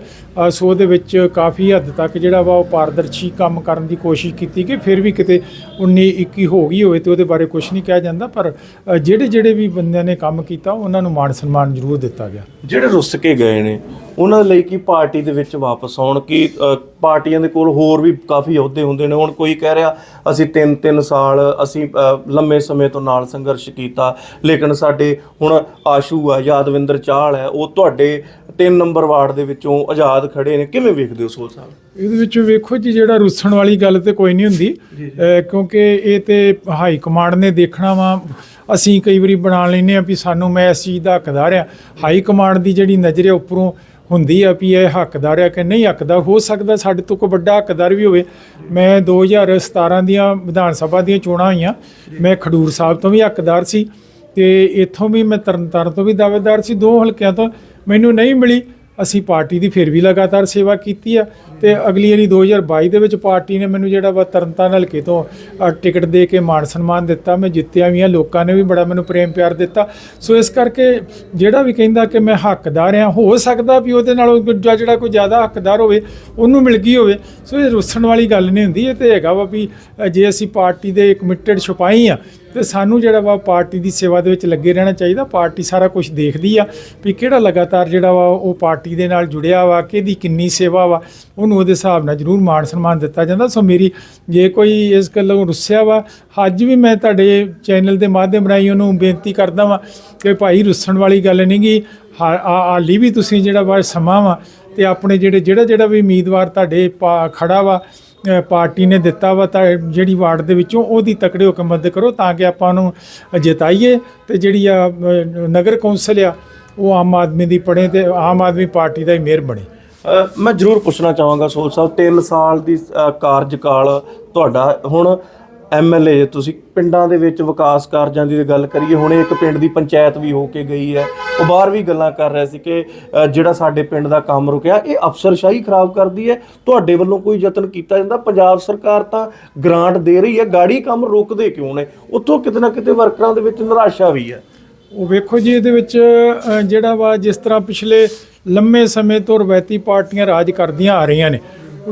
ਸੋ ਉਹਦੇ ਵਿੱਚ ਕਾਫੀ ਹੱਦ ਤੱਕ ਜਿਹੜਾ ਵਾ ਉਹ ਪਾਰਦਰਸ਼ੀ ਕੰਮ ਕਰਨ ਦੀ ਕੋਸ਼ਿਸ਼ ਕੀਤੀ ਕਿ ਫਿਰ ਵੀ ਕਿਤੇ 19 21 ਹੋ ਗਈ ਹੋਵੇ ਤੇ ਉਹਦੇ ਬਾਰੇ ਕੁਝ ਨਹੀਂ ਕਿਹਾ ਜਾਂਦਾ, ਪਰ ਜਿਹੜੇ ਜਿਹੜੇ ਵੀ ਬੰਦਿਆਂ ਨੇ ਕੰਮ ਕੀਤਾ, ਉਹਨਾਂ ਨੂੰ ਮਾਣ ਸਨਮਾਨ ਜ਼ਰੂਰ ਦਿੱਤਾ ਗਿਆ। ਜਿਹੜੇ ਰੁੱਸ ਕੇ ਗਏ ਨੇ ਉਹਨਾਂ ਲਈ ਕੀ ਪਾਰਟੀ ਦੇ ਵਿੱਚ ਵਾਪਸ ਆਉਣ? ਕੀ ਅ, ਪਾਰਟੀਆਂ ਦੇ ਕੋਲ ਹੋਰ ਵੀ ਕਾਫੀ ਅਹੁਦੇ ਹੁੰਦੇ ਨੇ? ਹੁਣ ਕੋਈ ਕਹਿ ਰਿਹਾ ਅਸੀਂ 3-3 ਸਾਲ ਅਸੀਂ ਅ, ਲੰਮੇ ਸਮੇਂ ਤੋਂ ਨਾਲ ਸੰਘਰਸ਼ ਕੀਤਾ ਲੇਕਿਨ ਸਾਡੇ ਹੁਣ ਆਸ਼ੂ ਆ ਯਾਦਵਿੰਦਰ ਚਾਹਲ ਹੈ ਉਹ ਤੁਹਾਡੇ 3 ਨੰਬਰ ਵਾਰਡ ਦੇ ਵਿੱਚੋਂ ਆਜ਼ਾਦ ਖੜੇ ਨੇ। ਕਿਵੇਂ ਵੇਖਦੇ ਹੋ ਸੋਲ? ਸਾਹਿਬ ਇਹਦੇ ਵਿੱਚ ਵੇਖੋ ਜੀ ਜਿਹੜਾ ਰੁੱਸਣ ਵਾਲੀ ਗੱਲ ਤੇ ਕੋਈ ਨਹੀਂ ਹੁੰਦੀ। ਕਿਉਂਕਿ ਇਹ ਤੇ ਹਾਈ ਕਮਾਂਡ ਨੇ ਦੇਖਣਾ ਵਾ। ਅਸੀਂ ਕਈ ਵਾਰੀ ਬਣਾ ਲੈਨੇ ਆ ਵੀ ਸਾਨੂੰ ਮੈਂ ਇਸ ਚੀਜ਼ ਦਾ ਹੱਕਦਾਰ ਆ ਹਾਈ ਕਮਾਂਡ ਦੀ ਜਿਹੜੀ ਨਜ਼ਰ ਹੈ ਉੱਪਰੋਂ ਹੁੰਦੀ ਆ ਵੀ ਇਹ ਹੱਕਦਾਰ ਆ ਕਿ ਨਹੀਂ ਹੱਕਦਾਰ। ਹੋ ਸਕਦਾ ਸਾਡੇ ਤੋਂ ਕੋਈ ਵੱਡਾ ਹੱਕਦਾਰ ਵੀ ਹੋਵੇ। ਮੈਂ 2017 ਦੀਆਂ ਵਿਧਾਨ ਸਭਾ ਦੀਆਂ ਚੋਣਾਂ ਹੋਈਆਂ। ਮੈਂ ਖਡੂਰ ਸਾਹਿਬ ਤੋਂ ਵੀ ਹੱਕਦਾਰ ਸੀ ਤੇ ਇੱਥੋਂ ਵੀ ਮੈਂ ਤਰਨਤਾਰਨ ਤੋਂ ਵੀ ਦਾਅਵੇਦਾਰ ਸੀ। ਦੋ ਹਲਕਿਆਂ ਤੋਂ ਮੈਨੂੰ ਨਹੀਂ ਮਿਲੀ। ਅਸੀਂ ਪਾਰਟੀ ਦੀ ਫਿਰ ਵੀ ਲਗਾਤਾਰ ਸੇਵਾ ਕੀਤੀ ਆ। ਤੇ ਅਗਲੀ ਵਾਰੀ 2022 ਦੇ ਵਿੱਚ ਪਾਰਟੀ ਨੇ ਮੈਨੂੰ ਜਿਹੜਾ ਵਾ ਤਰਨਤਾਰਨ ਹਲਕੇ ਤੋਂ ਟਿਕਟ ਦੇ ਕੇ ਮਾਣ ਸਨਮਾਨ ਦਿੱਤਾ, ਮੈਂ ਜਿੱਤਿਆ ਵੀ ਆ ਲੋਕਾਂ ਨੇ ਵੀ ਬੜਾ ਮੈਨੂੰ ਪ੍ਰੇਮ ਪਿਆਰ ਦਿੱਤਾ। ਸੋ ਇਸ ਕਰਕੇ ਜਿਹੜਾ ਵੀ ਕਹਿੰਦਾ ਕਿ ਮੈਂ ਹੱਕਦਾਰ ਆ ਹੋ ਸਕਦਾ ਵੀ ਉਹਦੇ ਨਾਲੋਂ ਦੂਜਾ ਜਿਹੜਾ ਕੋਈ ਜ਼ਿਆਦਾ ਹੱਕਦਾਰ ਹੋਵੇ, ਉਹਨੂੰ ਮਿਲ ਗਈ ਹੋਵੇ। ਸੋ ਇਹ ਰੁੱਸਣ ਵਾਲੀ ਗੱਲ ਨਹੀਂ ਹੁੰਦੀ, ਇਹ ਤੇ ਹੈਗਾ ਵਾ ਵੀ ਜੇ ਅਸੀਂ ਪਾਰਟੀ ਦੇ ਕਮਿਟਡ ਛੁਪਾਈ ਆ ਤੇ ਸਾਨੂੰ ਜਿਹੜਾ ਵਾ ਪਾਰਟੀ ਦੀ ਸੇਵਾ ਦੇ ਵਿੱਚ ਲੱਗੇ ਰਹਿਣਾ ਚਾਹੀਦਾ, ਪਾਰਟੀ ਸਾਰਾ ਕੁਝ ਦੇਖਦੀ ਆ ਵੀ ਕਿਹੜਾ ਲਗਾਤਾਰ ਜਿਹੜਾ ਵਾ ਉਹ ਪਾਰਟੀ ਦੇ ਨਾਲ ਜੁੜਿਆ ਵਾ, ਕਿਹਦੀ ਕਿੰਨੀ ਸੇਵਾ ਵਾ, ਉਹਨੂੰ ਉਹਦੇ ਹਿਸਾਬ ਨਾਲ ਜ਼ਰੂਰ ਮਾਣ ਸਨਮਾਨ ਦਿੱਤਾ ਜਾਂਦਾ। ਸੋ ਮੇਰੀ ਜੇ ਕੋਈ ਇਸ ਗੱਲੋਂ ਰੁੱਸਿਆ ਵਾ, ਅੱਜ ਵੀ ਮੈਂ ਤੁਹਾਡੇ ਚੈਨਲ ਦੇ ਮਾਧਿਅਮ ਰਾਹੀਂ ਉਹਨੂੰ ਬੇਨਤੀ ਕਰਦਾ ਵਾਂ ਕਿ ਭਾਈ ਰੁੱਸਣ ਵਾਲੀ ਗੱਲ ਨਹੀਂਗੀ ਹਾਲੀ ਵੀ ਤੁਸੀਂ ਜਿਹੜਾ ਵਾ ਸਮਾਂ ਵਾ ਤੇ ਆਪਣੇ ਜਿਹੜੇ, ਜਿਹੜਾ ਜਿਹੜਾ ਵੀ ਉਮੀਦਵਾਰ ਤੁਹਾਡੇ ਪਾ- ਖੜਾ ਵਾ ਪਾਰਟੀ ਨੇ ਦਿੱਤਾ ਵਾ ਤਾਂ ਜਿਹੜੀ ਵਾਰਡ ਦੇ ਵਿੱਚੋਂ ਉਹਦੀ ਤਕੜੇ ਹੋ ਮਦਦ ਕਰੋ ਤਾਂ ਕਿ ਆਪਾਂ ਨੂੰ ਜਿਤਾਈਏ ਤੇ ਜਿਹੜੀ ਆ ਨਗਰ ਕੌਂਸਲ ਆ, ਉਹ ਆਮ ਆਦਮੀ ਦੀ ਪੜੇ ਤੇ ਆਮ ਆਦਮੀ ਪਾਰਟੀ ਦਾ ਹੀ ਮੇਅਰ ਬਣੇ। ਮੈਂ ਜ਼ਰੂਰ ਪੁੱਛਣਾ ਚਾਹਾਂਗਾ ਸੋਲ ਸਾਹਿਬ 3 ਸਾਲ ਦੀ ਅ, ਕਾਰਜਕਾਲ ਤੁਹਾਡਾ। ਹੁਣ ਐਮਐਲਏ ਤੁਸੀਂ ਪਿੰਡਾਂ ਦੇ ਵਿੱਚ ਵਿਕਾਸ ਕਾਰਜਾਂ ਦੀ ਗੱਲ ਕਰੀਏ ਹੁਣੇ ਇੱਕ ਪਿੰਡ ਦੀ ਪੰਚਾਇਤ ਵੀ ਹੋ ਕੇ ਗਈ ਹੈ। ਉਹ ਬਾਹਰ ਵੀ ਗੱਲਾਂ ਕਰ ਰਹੇ ਸੀ ਕਿ ਅ, ਜਿਹੜਾ ਸਾਡੇ ਪਿੰਡ ਦਾ ਕੰਮ ਰੁਕਿਆ ਇਹ ਅਫਸਰਸ਼ਾਹੀ ਖਰਾਬ ਕਰਦੀ ਹੈ। ਤੁਹਾਡੇ ਵੱਲੋਂ ਕੋਈ ਯਤਨ ਕੀਤਾ ਜਾਂਦਾ? ਪੰਜਾਬ ਸਰਕਾਰ ਤਾਂ ਗ੍ਰਾਂਟ ਦੇ ਰਹੀ ਹੈ ਗਾੜੀ ਕੰਮ ਰੋਕਦੇ ਕਿਉਂ ਨੇ? ਉੱਥੋਂ ਕਿਤੇ ਨਾ ਕਿਤੇ ਵਰਕਰਾਂ ਦੇ ਵਿੱਚ ਨਿਰਾਸ਼ਾ ਵੀ ਹੈ। ਉਹ ਵੇਖੋ ਜੀ, ਇਹਦੇ ਵਿੱਚ ਜਿਹੜਾ ਵਾ ਜਿਸ ਤਰ੍ਹਾਂ ਪਿਛਲੇ ਲੰਮੇ ਸਮੇਂ ਤੋਂ ਰਵਾਇਤੀ ਪਾਰਟੀਆਂ ਰਾਜ ਕਰਦੀਆਂ ਆ ਰਹੀਆਂ ਨੇ,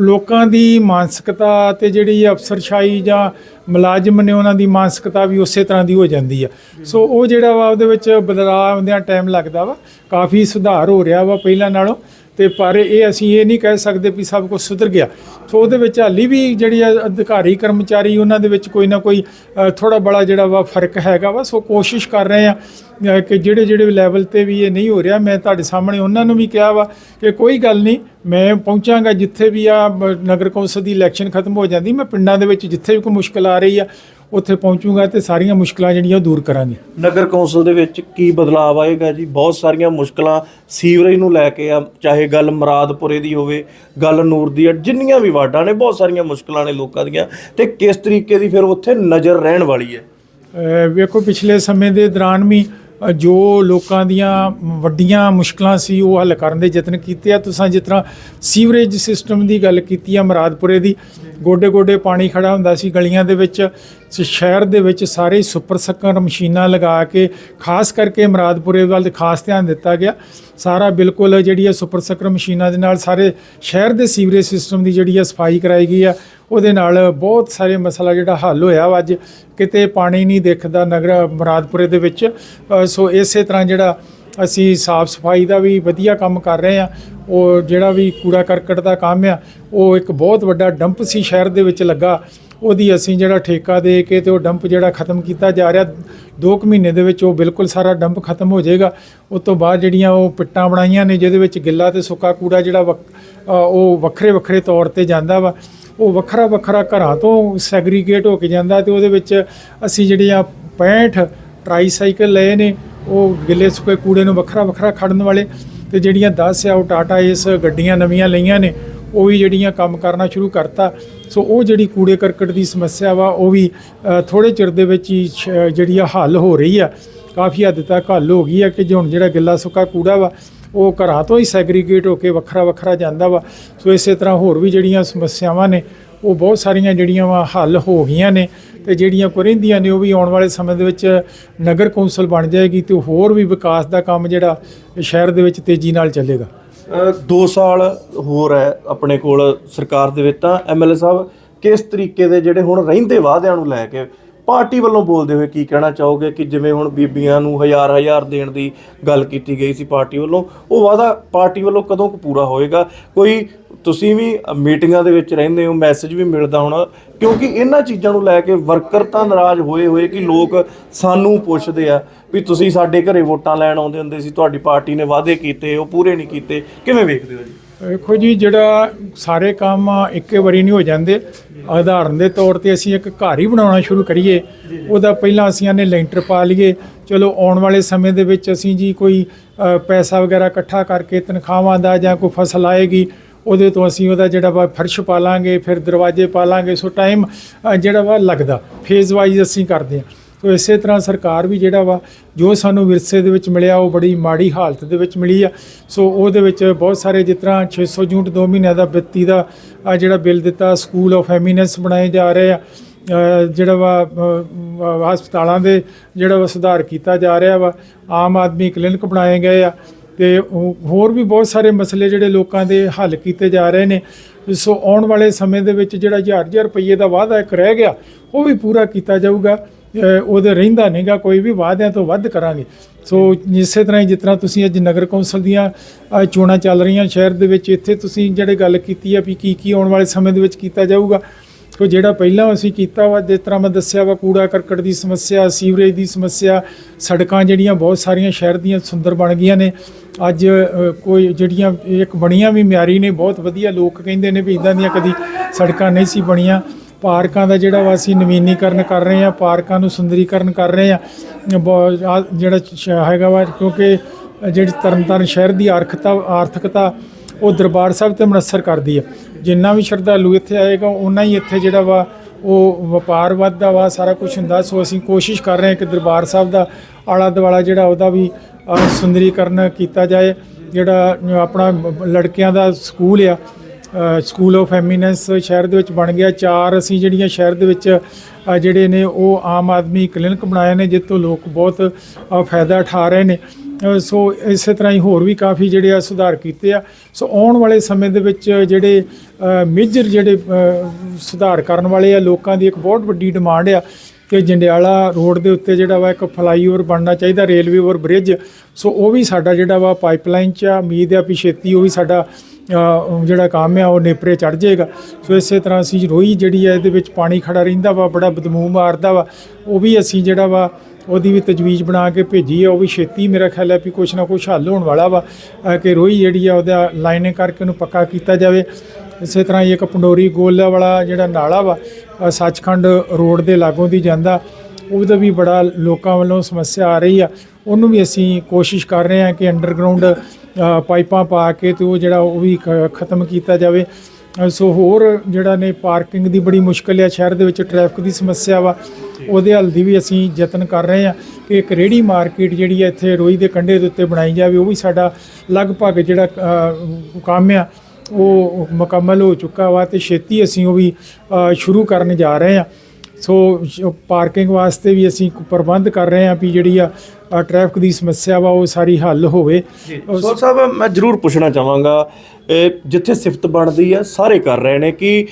ਲੋਕਾਂ ਦੀ ਮਾਨਸਿਕਤਾ ਤੇ ਜਿਹੜੀ ਅਫਸਰਸ਼ਾਹੀ ਜਾਂ ਮੁਲਾਜ਼ਮ ਨੇ ਉਹਨਾਂ ਦੀ ਮਾਨਸਿਕਤਾ ਵੀ ਉਸੇ ਤਰ੍ਹਾਂ ਦੀ ਹੋ ਜਾਂਦੀ ਆ। ਸੋ ਉਹ ਜਿਹੜਾ ਵਾ ਉਹਦੇ ਵਿੱਚ ਬਦਲਾਅ ਆਉਂਦਿਆਂ ਟਾਈਮ ਲੱਗਦਾ ਵਾ, ਕਾਫੀ ਸੁਧਾਰ ਹੋ ਰਿਹਾ ਵਾ ਪਹਿਲਾਂ ਨਾਲੋਂ। ਤੇ ਪਰ ਇਹ ਅਸੀਂ ਇਹ ਨਹੀਂ ਕਹਿ ਸਕਦੇ ਵੀ ਸਭ ਕੁਝ ਸੁਧਰ ਗਿਆ। ਸੋ ਉਹਦੇ ਵਿੱਚ ਹਾਲੀ ਵੀ ਜਿਹੜੀ ਆ ਅਧਿਕਾਰੀ, ਕਰਮਚਾਰੀ, ਉਹਨਾਂ ਦੇ ਵਿੱਚ ਕੋਈ ਨਾ ਕੋਈ ਥੋੜਾ ਬੜਾ ਜਿਹੜਾ ਵਾ ਫ਼ਰਕ ਹੈਗਾ ਵਾ। ਸੋ ਕੋਸ਼ਿਸ਼ ਕਰ ਰਹੇ ਆ ਕਿ ਜਿਹੜੇ ਜਿਹੜੇ ਲੈਵਲ ਤੇ ਵੀ ਇਹ ਨਹੀਂ ਹੋ ਰਿਹਾ, ਮੈਂ ਤੁਹਾਡੇ ਸਾਹਮਣੇ ਉਹਨਾਂ ਨੂੰ ਵੀ ਕਿਹਾ ਵਾ ਕਿ ਕੋਈ ਗੱਲ ਨਹੀਂ, ਮੈਂ ਪਹੁੰਚਾਂਗਾ ਜਿੱਥੇ ਵੀ ਆ ਨਗਰ ਕੌਂਸਲ ਦੀ ਇਲੈਕਸ਼ਨ ਖਤਮ ਹੋ ਜਾਂਦੀ, ਮੈਂ ਪਿੰਡਾਂ ਦੇ ਵਿੱਚ ਜਿੱਥੇ ਵੀ ਕੋਈ ਮੁਸ਼ਕਲ ਆ ਰਹੀ ਆ ਉੱਥੇ ਪਹੁੰਚੂਗਾ ਤੇ ਸਾਰੀਆਂ ਮੁਸ਼ਕਲਾਂ ਜਿਹੜੀਆਂ ਉਹ ਦੂਰ ਕਰਾਂਗੇ। ਨਗਰ ਕੌਂਸਲ ਦੇ ਵਿੱਚ ਕੀ ਬਦਲਾਅ ਆਏਗਾ ਜੀ? ਬਹੁਤ ਸਾਰੀਆਂ ਮੁਸ਼ਕਲਾਂ ਸੀਵਰੇਜ ਨੂੰ ਲੈ ਕੇ ਆ ਚਾਹੇ ਗੱਲ ਮਰਾਦਪੁਰੇ ਦੀ ਹੋਵੇ ਗੱਲ ਨੂਰ ਦੀ ਆ ਜਿੰਨੀਆਂ ਵੀ ਵਾਰਡਾਂ ਨੇ ਬਹੁਤ ਸਾਰੀਆਂ ਮੁਸ਼ਕਲਾਂ ਨੇ ਲੋਕਾਂ ਦੀਆਂ। ਤੇ ਕਿਸ ਤਰੀਕੇ ਦੀ ਫਿਰ ਉੱਥੇ ਨਜ਼ਰ ਰਹਿਣ ਵਾਲੀ ਹੈ? ਵੇਖੋ ਪਿਛਲੇ ਸਮੇਂ ਦੇ ਦੌਰਾਨ ਵੀ ਜੋ ਲੋਕਾਂ ਦੀਆਂ ਵੱਡੀਆਂ ਮੁਸ਼ਕਲਾਂ ਸੀ, ਉਹ ਹੱਲ ਕਰਨ ਦੇ ਯਤਨ ਕੀਤੇ ਆ। ਤੁਸੀਂ ਜਿਸ ਤਰ੍ਹਾਂ ਸੀਵਰੇਜ ਸਿਸਟਮ ਦੀ ਗੱਲ ਕੀਤੀ ਆ, ਮਰਾਦਪੁਰੇ ਦੀ ਗੋਡੇ ਗੋਡੇ ਪਾਣੀ ਖੜਾ ਹੁੰਦਾ ਸੀ, ਗਲੀਆਂ ਦੇ ਵਿੱਚ, ਸ- ਸ਼ਹਿਰ ਦੇ ਵਿੱਚ ਸਾਰੇ ਸੁਪਰ ਸੱਕਰ ਮਸ਼ੀਨਾਂ ਲਗਾ ਕੇ, ਖਾਸ ਕਰਕੇ ਮਰਾਦਪੁਰੇ ਵੱਲ ਖਾਸ ਧਿਆਨ ਦਿੱਤਾ ਗਿਆ। ਸਾਰਾ ਬਿਲਕੁਲ ਜਿਹੜੀ ਹੈ ਸੁਪਰ ਸੱਕਰ ਮਸ਼ੀਨਾਂ ਦੇ ਨਾਲ ਸਾਰੇ ਸ਼ਹਿਰ ਦੇ ਸੀਵਰੇਜ ਸਿਸਟਮ ਦੀ ਜਿਹੜੀ ਹੈ ਸਫ਼ਾਈ ਕਰਾਈ ਗਈ ਆ। ਉਹਦੇ ਨਾਲ ਬਹੁਤ ਸਾਰੇ ਮਸਲਾ ਜਿਹੜਾ ਹੱਲ ਹੋਇਆ ਵਾ ਅੱਜ। ਕਿਤੇ ਪਾਣੀ ਨਹੀਂ ਦਿਖਦਾ ਨਗਰ ਮੁਰਾਦਪੁਰੇ ਦੇ ਵਿੱਚ। ਸੋ ਇਸੇ ਤਰ੍ਹਾਂ ਜਿਹੜਾ ਅਸੀਂ ਸਾਫ਼ ਸਫ਼ਾਈ ਦਾ ਵੀ ਵਧੀਆ ਕੰਮ ਕਰ ਰਹੇ ਆ ਉਹ ਜਿਹੜਾ ਵੀ ਕੂੜਾ ਕਰਕਟ ਦਾ ਕੰਮ ਆ, ਉਹ ਇੱਕ ਬਹੁਤ ਵੱਡਾ ਡੰਪ ਸੀ ਸ਼ਹਿਰ ਦੇ ਵਿੱਚ ਲੱਗਾ। ਉਹਦੀ ਅਸੀਂ ਜਿਹੜਾ ਠੇਕਾ ਦੇ ਕੇ ਤੇ ਉਹ ਡੰਪ ਜਿਹੜਾ ਖਤਮ ਕੀਤਾ ਜਾ ਰਿਹਾ 2 ਮਹੀਨੇ ਦੇ ਵਿੱਚ ਉਹ ਬਿਲਕੁਲ ਸਾਰਾ ਡੰਪ ਖਤਮ ਹੋ ਜਾਏਗਾ। ਉਸ ਤੋਂ ਬਾਅਦ ਜਿਹੜੀਆਂ ਉਹ ਪਿੱਟਾਂ ਬਣਾਈਆਂ ਨੇ ਜਿਹਦੇ ਵਿੱਚ ਗਿੱਲਾ ਤੇ ਸੁੱਕਾ ਕੂੜਾ ਜਿਹੜਾ ਵਕ- ਉਹ ਵੱਖਰੇ ਵੱਖਰੇ ਤੌਰ ਤੇ ਜਾਂਦਾ ਵਾ। ਉਹ ਵੱਖਰਾ ਵੱਖਰਾ ਘਰਾਂ ਤੋਂ ਸੈਗਰੀਗੇਟ ਹੋ ਕੇ ਜਾਂਦਾ ਤੇ ਉਹਦੇ ਵਿੱਚ ਅਸੀਂ ਜਿਹੜੀਆਂ 65 ਟਰਾਈਸਾਈਕਲ ਲਏ ਨੇ ਉਹ ਗਿੱਲੇ ਸੁੱਕੇ ਕੂੜੇ ਨੂੰ ਵੱਖਰਾ ਵੱਖਰਾ ਖੜਨ ਵਾਲੇ ਤੇ ਜਿਹੜੀਆਂ 10 ਆ ਉਹ ਟਾਟਾ ਇਸ ਗੱਡੀਆਂ ਨਵੀਆਂ ਲਈਆਂ ਨੇ ਉਹ ਵੀ ਜਿਹੜੀਆਂ ਕੰਮ ਕਰਨਾ ਸ਼ੁਰੂ ਕਰਤਾ। ਸੋ ਉਹ ਜਿਹੜੀ ਕੂੜੇ ਕਰਕਟ ਦੀ ਸਮੱਸਿਆ ਵਾ ਉਹ ਵੀ ਅ, ਥੋੜੇ ਚਿਰ ਦੇ ਵਿੱਚ ਹੀ ਸ਼- ਜਿਹੜੀ ਆ ਹੱਲ ਹੋ ਰਹੀ ਆ। ਕਾਫੀ ਹੱਦ ਤੱਕ ਹੱਲ ਹੋ ਗਈ ਆ ਕਿ ਜੇ ਹੁਣ ਜਿਹੜਾ ਗਿੱਲਾ ਸੁੱਕਾ ਕੂੜਾ ਵਾ ਉਹ ਘਰਾਂ ਤੋਂ ਹੀ ਸੈਗਰੀਗੇਟ ਹੋ ਕੇ ਵੱਖਰਾ ਵੱਖਰਾ ਜਾਂਦਾ ਵਾ। ਸੋ ਇਸੇ ਤਰ੍ਹਾਂ ਹੋਰ ਵੀ ਜਿਹੜੀਆਂ ਸਮੱਸਿਆਵਾਂ ਨੇ, ਉਹ ਬਹੁਤ ਸਾਰੀਆਂ ਜਿਹੜੀਆਂ ਵਾ ਹੱਲ ਹੋ ਗਈਆਂ ਨੇ ਤੇ ਜਿਹੜੀਆਂ ਕੁਰਿੰਦੀਆਂ ਨੇ, ਉਹ ਵੀ ਆਉਣ ਵਾਲੇ ਸਮੇਂ ਦੇ ਵਿੱਚ ਨਗਰ ਕੌਂਸਲ ਬਣ ਜਾਏਗੀ ਤੇ ਹੋਰ ਵੀ ਵਿਕਾਸ ਦਾ ਕੰਮ ਜਿਹੜਾ ਸ਼ਹਿਰ ਦੇ ਵਿੱਚ ਤੇਜ਼ੀ ਨਾਲ ਚੱਲੇਗਾ। 2 ਸਾਲ ਹੋਰ ਹੈ ਆਪਣੇ ਕੋਲ ਸਰਕਾਰ ਦੇ ਵਿੱਚ ਤਾਂ ਐਮਐਲਏ ਸਾਹਿਬ, ਕਿਸ ਤਰੀਕੇ ਦੇ ਜਿਹੜੇ ਹੁਣ ਰਹਿੰਦੇ ਵਾਅਦਿਆਂ ਨੂੰ ਲੈ ਕੇ ਪਾਰਟੀ ਵੱਲੋਂ ਬੋਲਦੇ ਹੋਏ ਕੀ ਕਹਿਣਾ ਚਾਹੋਗੇ ਕਿ ਜਿਵੇਂ ਹੁਣ ਬੀਬੀਆਂ ਨੂੰ ਹਜ਼ਾਰ ਹਜ਼ਾਰ ਦੇਣ ਦੀ ਗੱਲ ਕੀਤੀ ਗਈ ਸੀ ਪਾਰਟੀ ਵੱਲੋਂ, ਉਹ ਵਾਅਦਾ ਪਾਰਟੀ ਵੱਲੋਂ ਕਦੋਂ ਕੁ ਪੂਰਾ ਹੋਏਗਾ? ਕੋਈ ਤੁਸੀਂ ਵੀ ਮੀਟਿੰਗਾਂ ਦੇ ਵਿੱਚ ਰਹਿੰਦੇ ਹੋ, ਮੈਸੇਜ ਵੀ ਮਿਲਦਾ ਹੋਣਾ, ਕਿਉਂਕਿ ਇਹਨਾਂ ਚੀਜ਼ਾਂ ਨੂੰ ਲੈ ਕੇ ਵਰਕਰ ਤਾਂ ਨਾਰਾਜ਼ ਹੋਏ ਹੋਏ ਕਿ ਲੋਕ ਸਾਨੂੰ ਪੁੱਛਦੇ ਆ ਵੀ ਤੁਸੀਂ ਸਾਡੇ ਘਰੇ ਵੋਟਾਂ ਲੈਣ ਆਉਂਦੇ ਹੁੰਦੇ ਸੀ, ਤੁਹਾਡੀ ਪਾਰਟੀ ਨੇ ਵਾਅਦੇ ਕੀਤੇ, ਉਹ ਪੂਰੇ ਨਹੀਂ ਕੀਤੇ, ਕਿਵੇਂ ਵੇਖਦੇ ਹੋ ਜੀ? ਦੇਖੋ ਜੀ, ਜਿਹੜਾ ਸਾਰੇ ਕੰਮ ਇੱਕੇ ਵਾਰੀ ਨਹੀਂ ਹੋ ਜਾਂਦੇ, ਉਦਾਹਰਨ ਦੇ ਤੌਰ ਤੇ ਅਸੀਂ ਇੱਕ ਘਰ ਹੀ ਬਣਾਉਣਾ ਸ਼ੁਰੂ ਕਰੀਏ, ਉਹਦਾ ਪਹਿਲਾਂ ਅਸੀਂ ਨੇ ਲੈਂਟਰ ਪਾ ਲਈਏ, ਚਲੋ ਆਉਣ ਵਾਲੇ ਸਮੇਂ ਦੇ ਵਿੱਚ ਅਸੀਂ ਜੀ ਕੋਈ ਪੈਸਾ ਵਗੈਰਾ ਇਕੱਠਾ ਕਰਕੇ ਤਨਖਾਹਾਂ ਦਾ ਜਾਂ ਕੋਈ ਫਸਲ ਆਏਗੀ, ਉਹਦੇ ਤੋਂ ਅਸੀਂ ਉਹਦਾ ਜਿਹੜਾ ਵਾ ਫਰਸ਼ ਪਾ ਲਾਂਗੇ, ਫਿਰ ਦਰਵਾਜ਼ੇ ਪਾ ਲਾਂਗੇ, ਸੋ ਟਾਈਮ ਜਿਹੜਾ ਵਾ ਲੱਗਦਾ ਫੇਜ਼ ਵਾਈਜ਼ ਅਸੀਂ ਕਰਦੇ ਹਾਂ। ਸੋ ਇਸੇ ਤਰ੍ਹਾਂ ਸਰਕਾਰ ਵੀ ਜਿਹੜਾ ਵਾ, ਜੋ ਸਾਨੂੰ ਵਿਰਸੇ ਦੇ ਵਿੱਚ ਮਿਲਿਆ, ਉਹ ਬੜੀ ਮਾੜੀ ਹਾਲਤ ਦੇ ਵਿੱਚ ਮਿਲੀ ਆ। ਸੋ ਉਹਦੇ ਵਿੱਚ ਬਹੁਤ ਸਾਰੇ ਜਿਸ ਤਰ੍ਹਾਂ 600 ਯੂਨਿਟ 2 ਮਹੀਨਿਆਂ ਦਾ ਵਿੱਤੀ ਦਾ ਜਿਹੜਾ ਬਿੱਲ ਦਿੱਤਾ ਸਕੂਲ ਆਫ ਐਮੀਨੈਂਸ ਬਣਾਏ ਜਾ ਰਹੇ ਆ। ਜਿਹੜਾ ਵਾ ਹਸਪਤਾਲਾਂ ਦੇ ਜਿਹੜਾ ਵਾ ਸੁਧਾਰ ਕੀਤਾ ਜਾ ਰਿਹਾ ਵਾ, ਆਮ ਆਦਮੀ ਕਲੀਨਿਕ ਬਣਾਏ ਗਏ ਆ। ਤੇ ਉਹ- ਹੋਰ ਵੀ ਬਹੁਤ ਸਾਰੇ ਮਸਲੇ ਜਿਹੜੇ ਲੋਕਾਂ ਦੇ ਹੱਲ ਕੀਤੇ ਜਾ ਰਹੇ ਨੇ। ਸੋ ਆਉਣ ਵਾਲੇ ਸਮੇਂ ਦੇ ਵਿੱਚ ਜਿਹੜਾ ਹਜ਼ਾਰ ਹਜ਼ਾਰ ਰੁਪਏ ਦਾ ਵਾਅਦਾ ਇੱਕ ਰਹਿ ਗਿਆ, ਉਹ ਵੀ ਪੂਰਾ ਕੀਤਾ ਜਾਊਗਾ। ਉਹਦੇ ਰਹਿੰਦਾ ਨਹੀਂਗਾ, ਕੋਈ ਵੀ ਵਾਅਦਿਆਂ ਤੋਂ ਵੱਧ ਕਰਾਂਗੇ। ਸੋ ਇਸੇ ਤਰ੍ਹਾਂ ਹੀ ਜਿਸ ਤਰ੍ਹਾਂ ਤੁਸੀਂ ਅੱਜ ਨਗਰ ਕੌਂਸਲ ਦੀਆਂ ਚੋਣਾਂ ਚੱਲ ਰਹੀਆਂ ਸ਼ਹਿਰ ਦੇ ਵਿੱਚ, ਇੱਥੇ ਤੁਸੀਂ ਜਿਹੜੇ ਗੱਲ ਕੀਤੀ ਆ ਵੀ ਕੀ ਕੀ ਆਉਣ ਵਾਲੇ ਸਮੇਂ ਦੇ ਵਿੱਚ ਕੀਤਾ ਜਾਊਗਾ। ਕੋ ਜਿਹੜਾ ਪਹਿਲਾਂ ਅਸੀਂ ਕੀਤਾ ਵਾ, ਜਿਸ ਤਰ੍ਹਾਂ ਮੈਂ ਦੱਸਿਆ ਵਾ, ਕੂੜਾ ਕਰਕਟ ਦੀ ਸਮੱਸਿਆ, ਸੀਵਰੇਜ ਦੀ ਸਮੱਸਿਆ, ਸੜਕਾਂ ਜਿਹੜੀਆਂ ਬਹੁਤ ਸਾਰੀਆਂ ਸ਼ਹਿਰ ਦੀਆਂ ਸੁੰਦਰ ਬਣ ਗਈਆਂ ਨੇ। ਅੱਜ ਕੋਈ ਜਿਹੜੀਆਂ ਇੱਕ ਬਣੀਆਂ ਵੀ ਮਿਆਰੀ ਨੇ, ਬਹੁਤ ਵਧੀਆ ਲੋਕ ਕਹਿੰਦੇ ਨੇ ਵੀ ਇਦਾਂ ਦੀਆਂ ਕਦੀ ਸੜਕਾਂ ਨਹੀਂ ਸੀ ਬਣੀਆਂ। ਪਾਰਕਾਂ ਦਾ ਜਿਹੜਾ ਵਾ ਅਸੀਂ ਨਵੀਨੀਕਰਨ ਕਰ ਰਹੇ ਆ ਪਾਰਕਾਂ ਨੂੰ ਸੁੰਦਰੀਕਰਨ ਕਰ ਰਹੇ ਆ ਬਹੁਤ- ਜਿਹੜਾ ਹੈਗਾ ਵਾ, ਕਿਉਂਕਿ ਜਿਹੜੀ ਤਰਨਤਾਰਨ ਸ਼ਹਿਰ ਦੀ ਆਰਥਿਕਤਾ ਆਰਥਿਕਤਾ ਉਹ ਦਰਬਾਰ ਸਾਹਿਬ ਤੇ ਮਨਸਰ ਕਰਦੀ ਆ ਜਿੰਨਾ ਵੀ ਸ਼ਰਧਾਲੂ ਇੱਥੇ ਆਏਗਾ ਉਹਨਾਂ ਹੀ ਇੱਥੇ ਜਿਹੜਾ ਵਾ ਉਹ ਵਪਾਰ ਵੱਧਦਾ ਵਾ, ਸਾਰਾ ਕੁਝ ਹੁੰਦਾ। ਸੋ ਅਸੀਂ ਕੋਸ਼ਿਸ਼ ਕਰ ਰਹੇ ਹਾਂ ਕਿ ਦਰਬਾਰ ਸਾਹਿਬ ਦਾ ਆਲਾ ਦੁਆਲਾ ਜਿਹੜਾ ਉਹਦਾ ਵੀ ਸੁੰਦਰੀਕਰਨ ਕੀਤਾ ਜਾਏ। ਜਿਹੜਾ ਆਪਣਾ ਲੜਕਿਆਂ ਦਾ ਸਕੂਲ ਆ ਸਕੂਲ ਆਫ ਐਮੀਨੈਂਸ ਸ਼ਹਿਰ ਦੇ ਵਿੱਚ ਬਣ ਗਿਆ। ਚਾਰ ਅਸੀਂ ਜਿਹੜੀਆਂ ਸ਼ਹਿਰ ਦੇ ਵਿੱਚ ਜਿਹੜੇ ਨੇ, ਉਹ ਆਮ ਆਦਮੀ ਕਲੀਨਿਕ ਬਣਾਏ ਨੇ ਜਿਸ ਤੋਂ ਲੋਕ ਬਹੁਤ ਫਾਇਦਾ ਉਠਾ ਰਹੇ ਨੇ। ਸੋ ਇਸੇ ਤਰ੍ਹਾਂ ਹੀ ਹੋਰ ਵੀ ਕਾਫੀ ਜਿਹੜੇ ਆ ਸੁਧਾਰ ਕੀਤੇ ਆ। ਸੋ ਆਉਣ ਵਾਲੇ ਸਮੇਂ ਦੇ ਵਿੱਚ ਜਿਹੜੇ ਮੇਜਰ ਜਿਹੜੇ ਸੁਧਾਰ ਕਰਨ ਵਾਲੇ ਆ, ਲੋਕਾਂ ਦੀ ਇੱਕ ਬਹੁਤ ਵੱਡੀ ਡਿਮਾਂਡ ਆ ਕਿ ਜੰਡਿਆਲਾ ਰੋਡ ਦੇ ਉੱਤੇ ਜਿਹੜਾ ਵਾ ਇੱਕ ਫਲਾਈਓਵਰ ਬਣਨਾ ਚਾਹੀਦਾ, ਰੇਲਵੇ ਓਵਰ ਬ੍ਰਿਜ। ਸੋ ਉਹ ਵੀ ਸਾਡਾ ਜਿਹੜਾ ਵਾ ਪਾਈਪਲਾਈਨ 'ਚ ਆ, ਉਮੀਦ ਆ ਵੀ ਛੇਤੀ ਉਹ ਵੀ ਸਾਡਾ ਜਿਹੜਾ ਕੰਮ ਆ, ਉਹ ਨੇਪਰੇ ਚੜ ਜਾਏਗਾ। ਸੋ ਇਸੇ ਤਰ੍ਹਾਂ ਅਸੀਂ ਰੋਈ ਜਿਹੜੀ ਆ, ਇਹਦੇ ਵਿੱਚ ਪਾਣੀ ਖੜਾ ਰਹਿੰਦਾ ਵਾ, ਬੜਾ ਬਦਮੂ ਮਾਰਦਾ ਵਾ। ਉਹ ਵੀ ਅਸੀਂ ਜਿਹੜਾ ਵਾ, ਉਹਦੀ ਵੀ ਤਜਵੀਜ਼ ਬਣਾ ਕੇ ਭੇਜੀ ਆ। ਉਹ ਵੀ ਛੇਤੀ ਮੇਰਾ ਖਿਆਲ ਹੈ ਵੀ ਕੁਛ ਨਾ ਕੁਛ ਹੱਲ ਹੋਣ ਵਾਲਾ ਵਾ। ਕਿ ਰੋਈ ਜਿਹੜੀ ਆ, ਉਹਦਾ ਲਾਈਨਿੰਗ ਕਰਕੇ ਉਹਨੂੰ ਪੱਕਾ ਕੀਤਾ ਜਾਵੇ। ਇਸੇ ਤਰ੍ਹਾਂ ਹੀ ਇੱਕ ਪੰਡੋਰੀ ਗੋਲਾ ਵਾਲਾ ਜਿਹੜਾ ਨਾਲਾ ਵਾ ਸੱਚਖੰਡ ਰੋਡ ਦੇ ਲਾਗੋਂ ਦੀ ਜਾਂਦਾ। ਉਹਦਾ ਵੀ ਬੜਾ ਲੋਕਾਂ ਵੱਲੋਂ ਸਮੱਸਿਆ ਆ ਰਹੀ ਆ। ਉਹਨੂੰ ਵੀ ਅਸੀਂ ਕੋਸ਼ਿਸ਼ ਕਰ ਰਹੇ ਹਾਂ ਕਿ ਅੰਡਰਗਰਾਉਂਡ ਪਾਈਪਾਂ ਪਾ ਕੇ ਤੇ ਉਹ ਜਿਹੜਾ ਉਹ ਵੀ ਖ- ਖਤਮ ਕੀਤਾ ਜਾਵੇ। ਸੋ ਹੋਰ ਜਿਹੜਾ ਨੇ ਪਾਰਕਿੰਗ ਦੀ ਬੜੀ ਮੁਸ਼ਕਲ ਆ, ਸ਼ਹਿਰ ਦੇ ਵਿੱਚ ਟ੍ਰੈਫਿਕ ਦੀ ਸਮੱਸਿਆ ਵਾ, ਉਹਦੇ ਹੱਲ ਦੀ ਵੀ ਅਸੀਂ ਯਤਨ ਕਰ ਰਹੇ ਹਾਂ ਕਿ ਇੱਕ ਰੇੜੀ ਮਾਰਕੀਟ ਜਿਹੜੀ ਹੈ ਇੱਥੇ ਰੋਈ ਦੇ ਕੰਢੇ ਦੇ ਉੱਤੇ ਬਣਾਈ ਜਾਵੇ, ਉਹ ਵੀ ਸਾਡਾ ਲਗਭਗ ਜਿਹੜਾ ਕੰਮ ਆ, ਉਹ ਮੁਕੰਮਲ ਹੋ ਚੁੱਕਾ ਵਾ ਤੇ ਛੇਤੀ ਅਸੀਂ ਉਹ ਵੀ ਸ਼ੁਰੂ ਕਰਨ ਜਾ ਰਹੇ ਹਾਂ ਸੋ ਪਾਰਕਿੰਗ ਵਾਸਤੇ ਵੀ ਅਸੀਂ ਪ੍ਰਬੰਧ ਕਰ ਰਹੇ ਹਾਂ ਵੀ ਜਿਹੜੀ ਆ ਟ੍ਰੈਫਿਕ ਦੀ ਸਮੱਸਿਆ ਵਾ ਉਹ ਸਾਰੀ ਹੱਲ ਹੋਵੇ। ਸੋਲ ਸਾਹਿਬ ਮੈਂ ਜ਼ਰੂਰ ਪੁੱਛਣਾ ਚਾਹਾਂਗਾ ਇਹ ਜਿੱਥੇ ਸਿਫਤ ਬਣਦੀ ਹੈ ਸਾਰੇ ਕਰ ਰਹੇ ਨੇ ਕਿ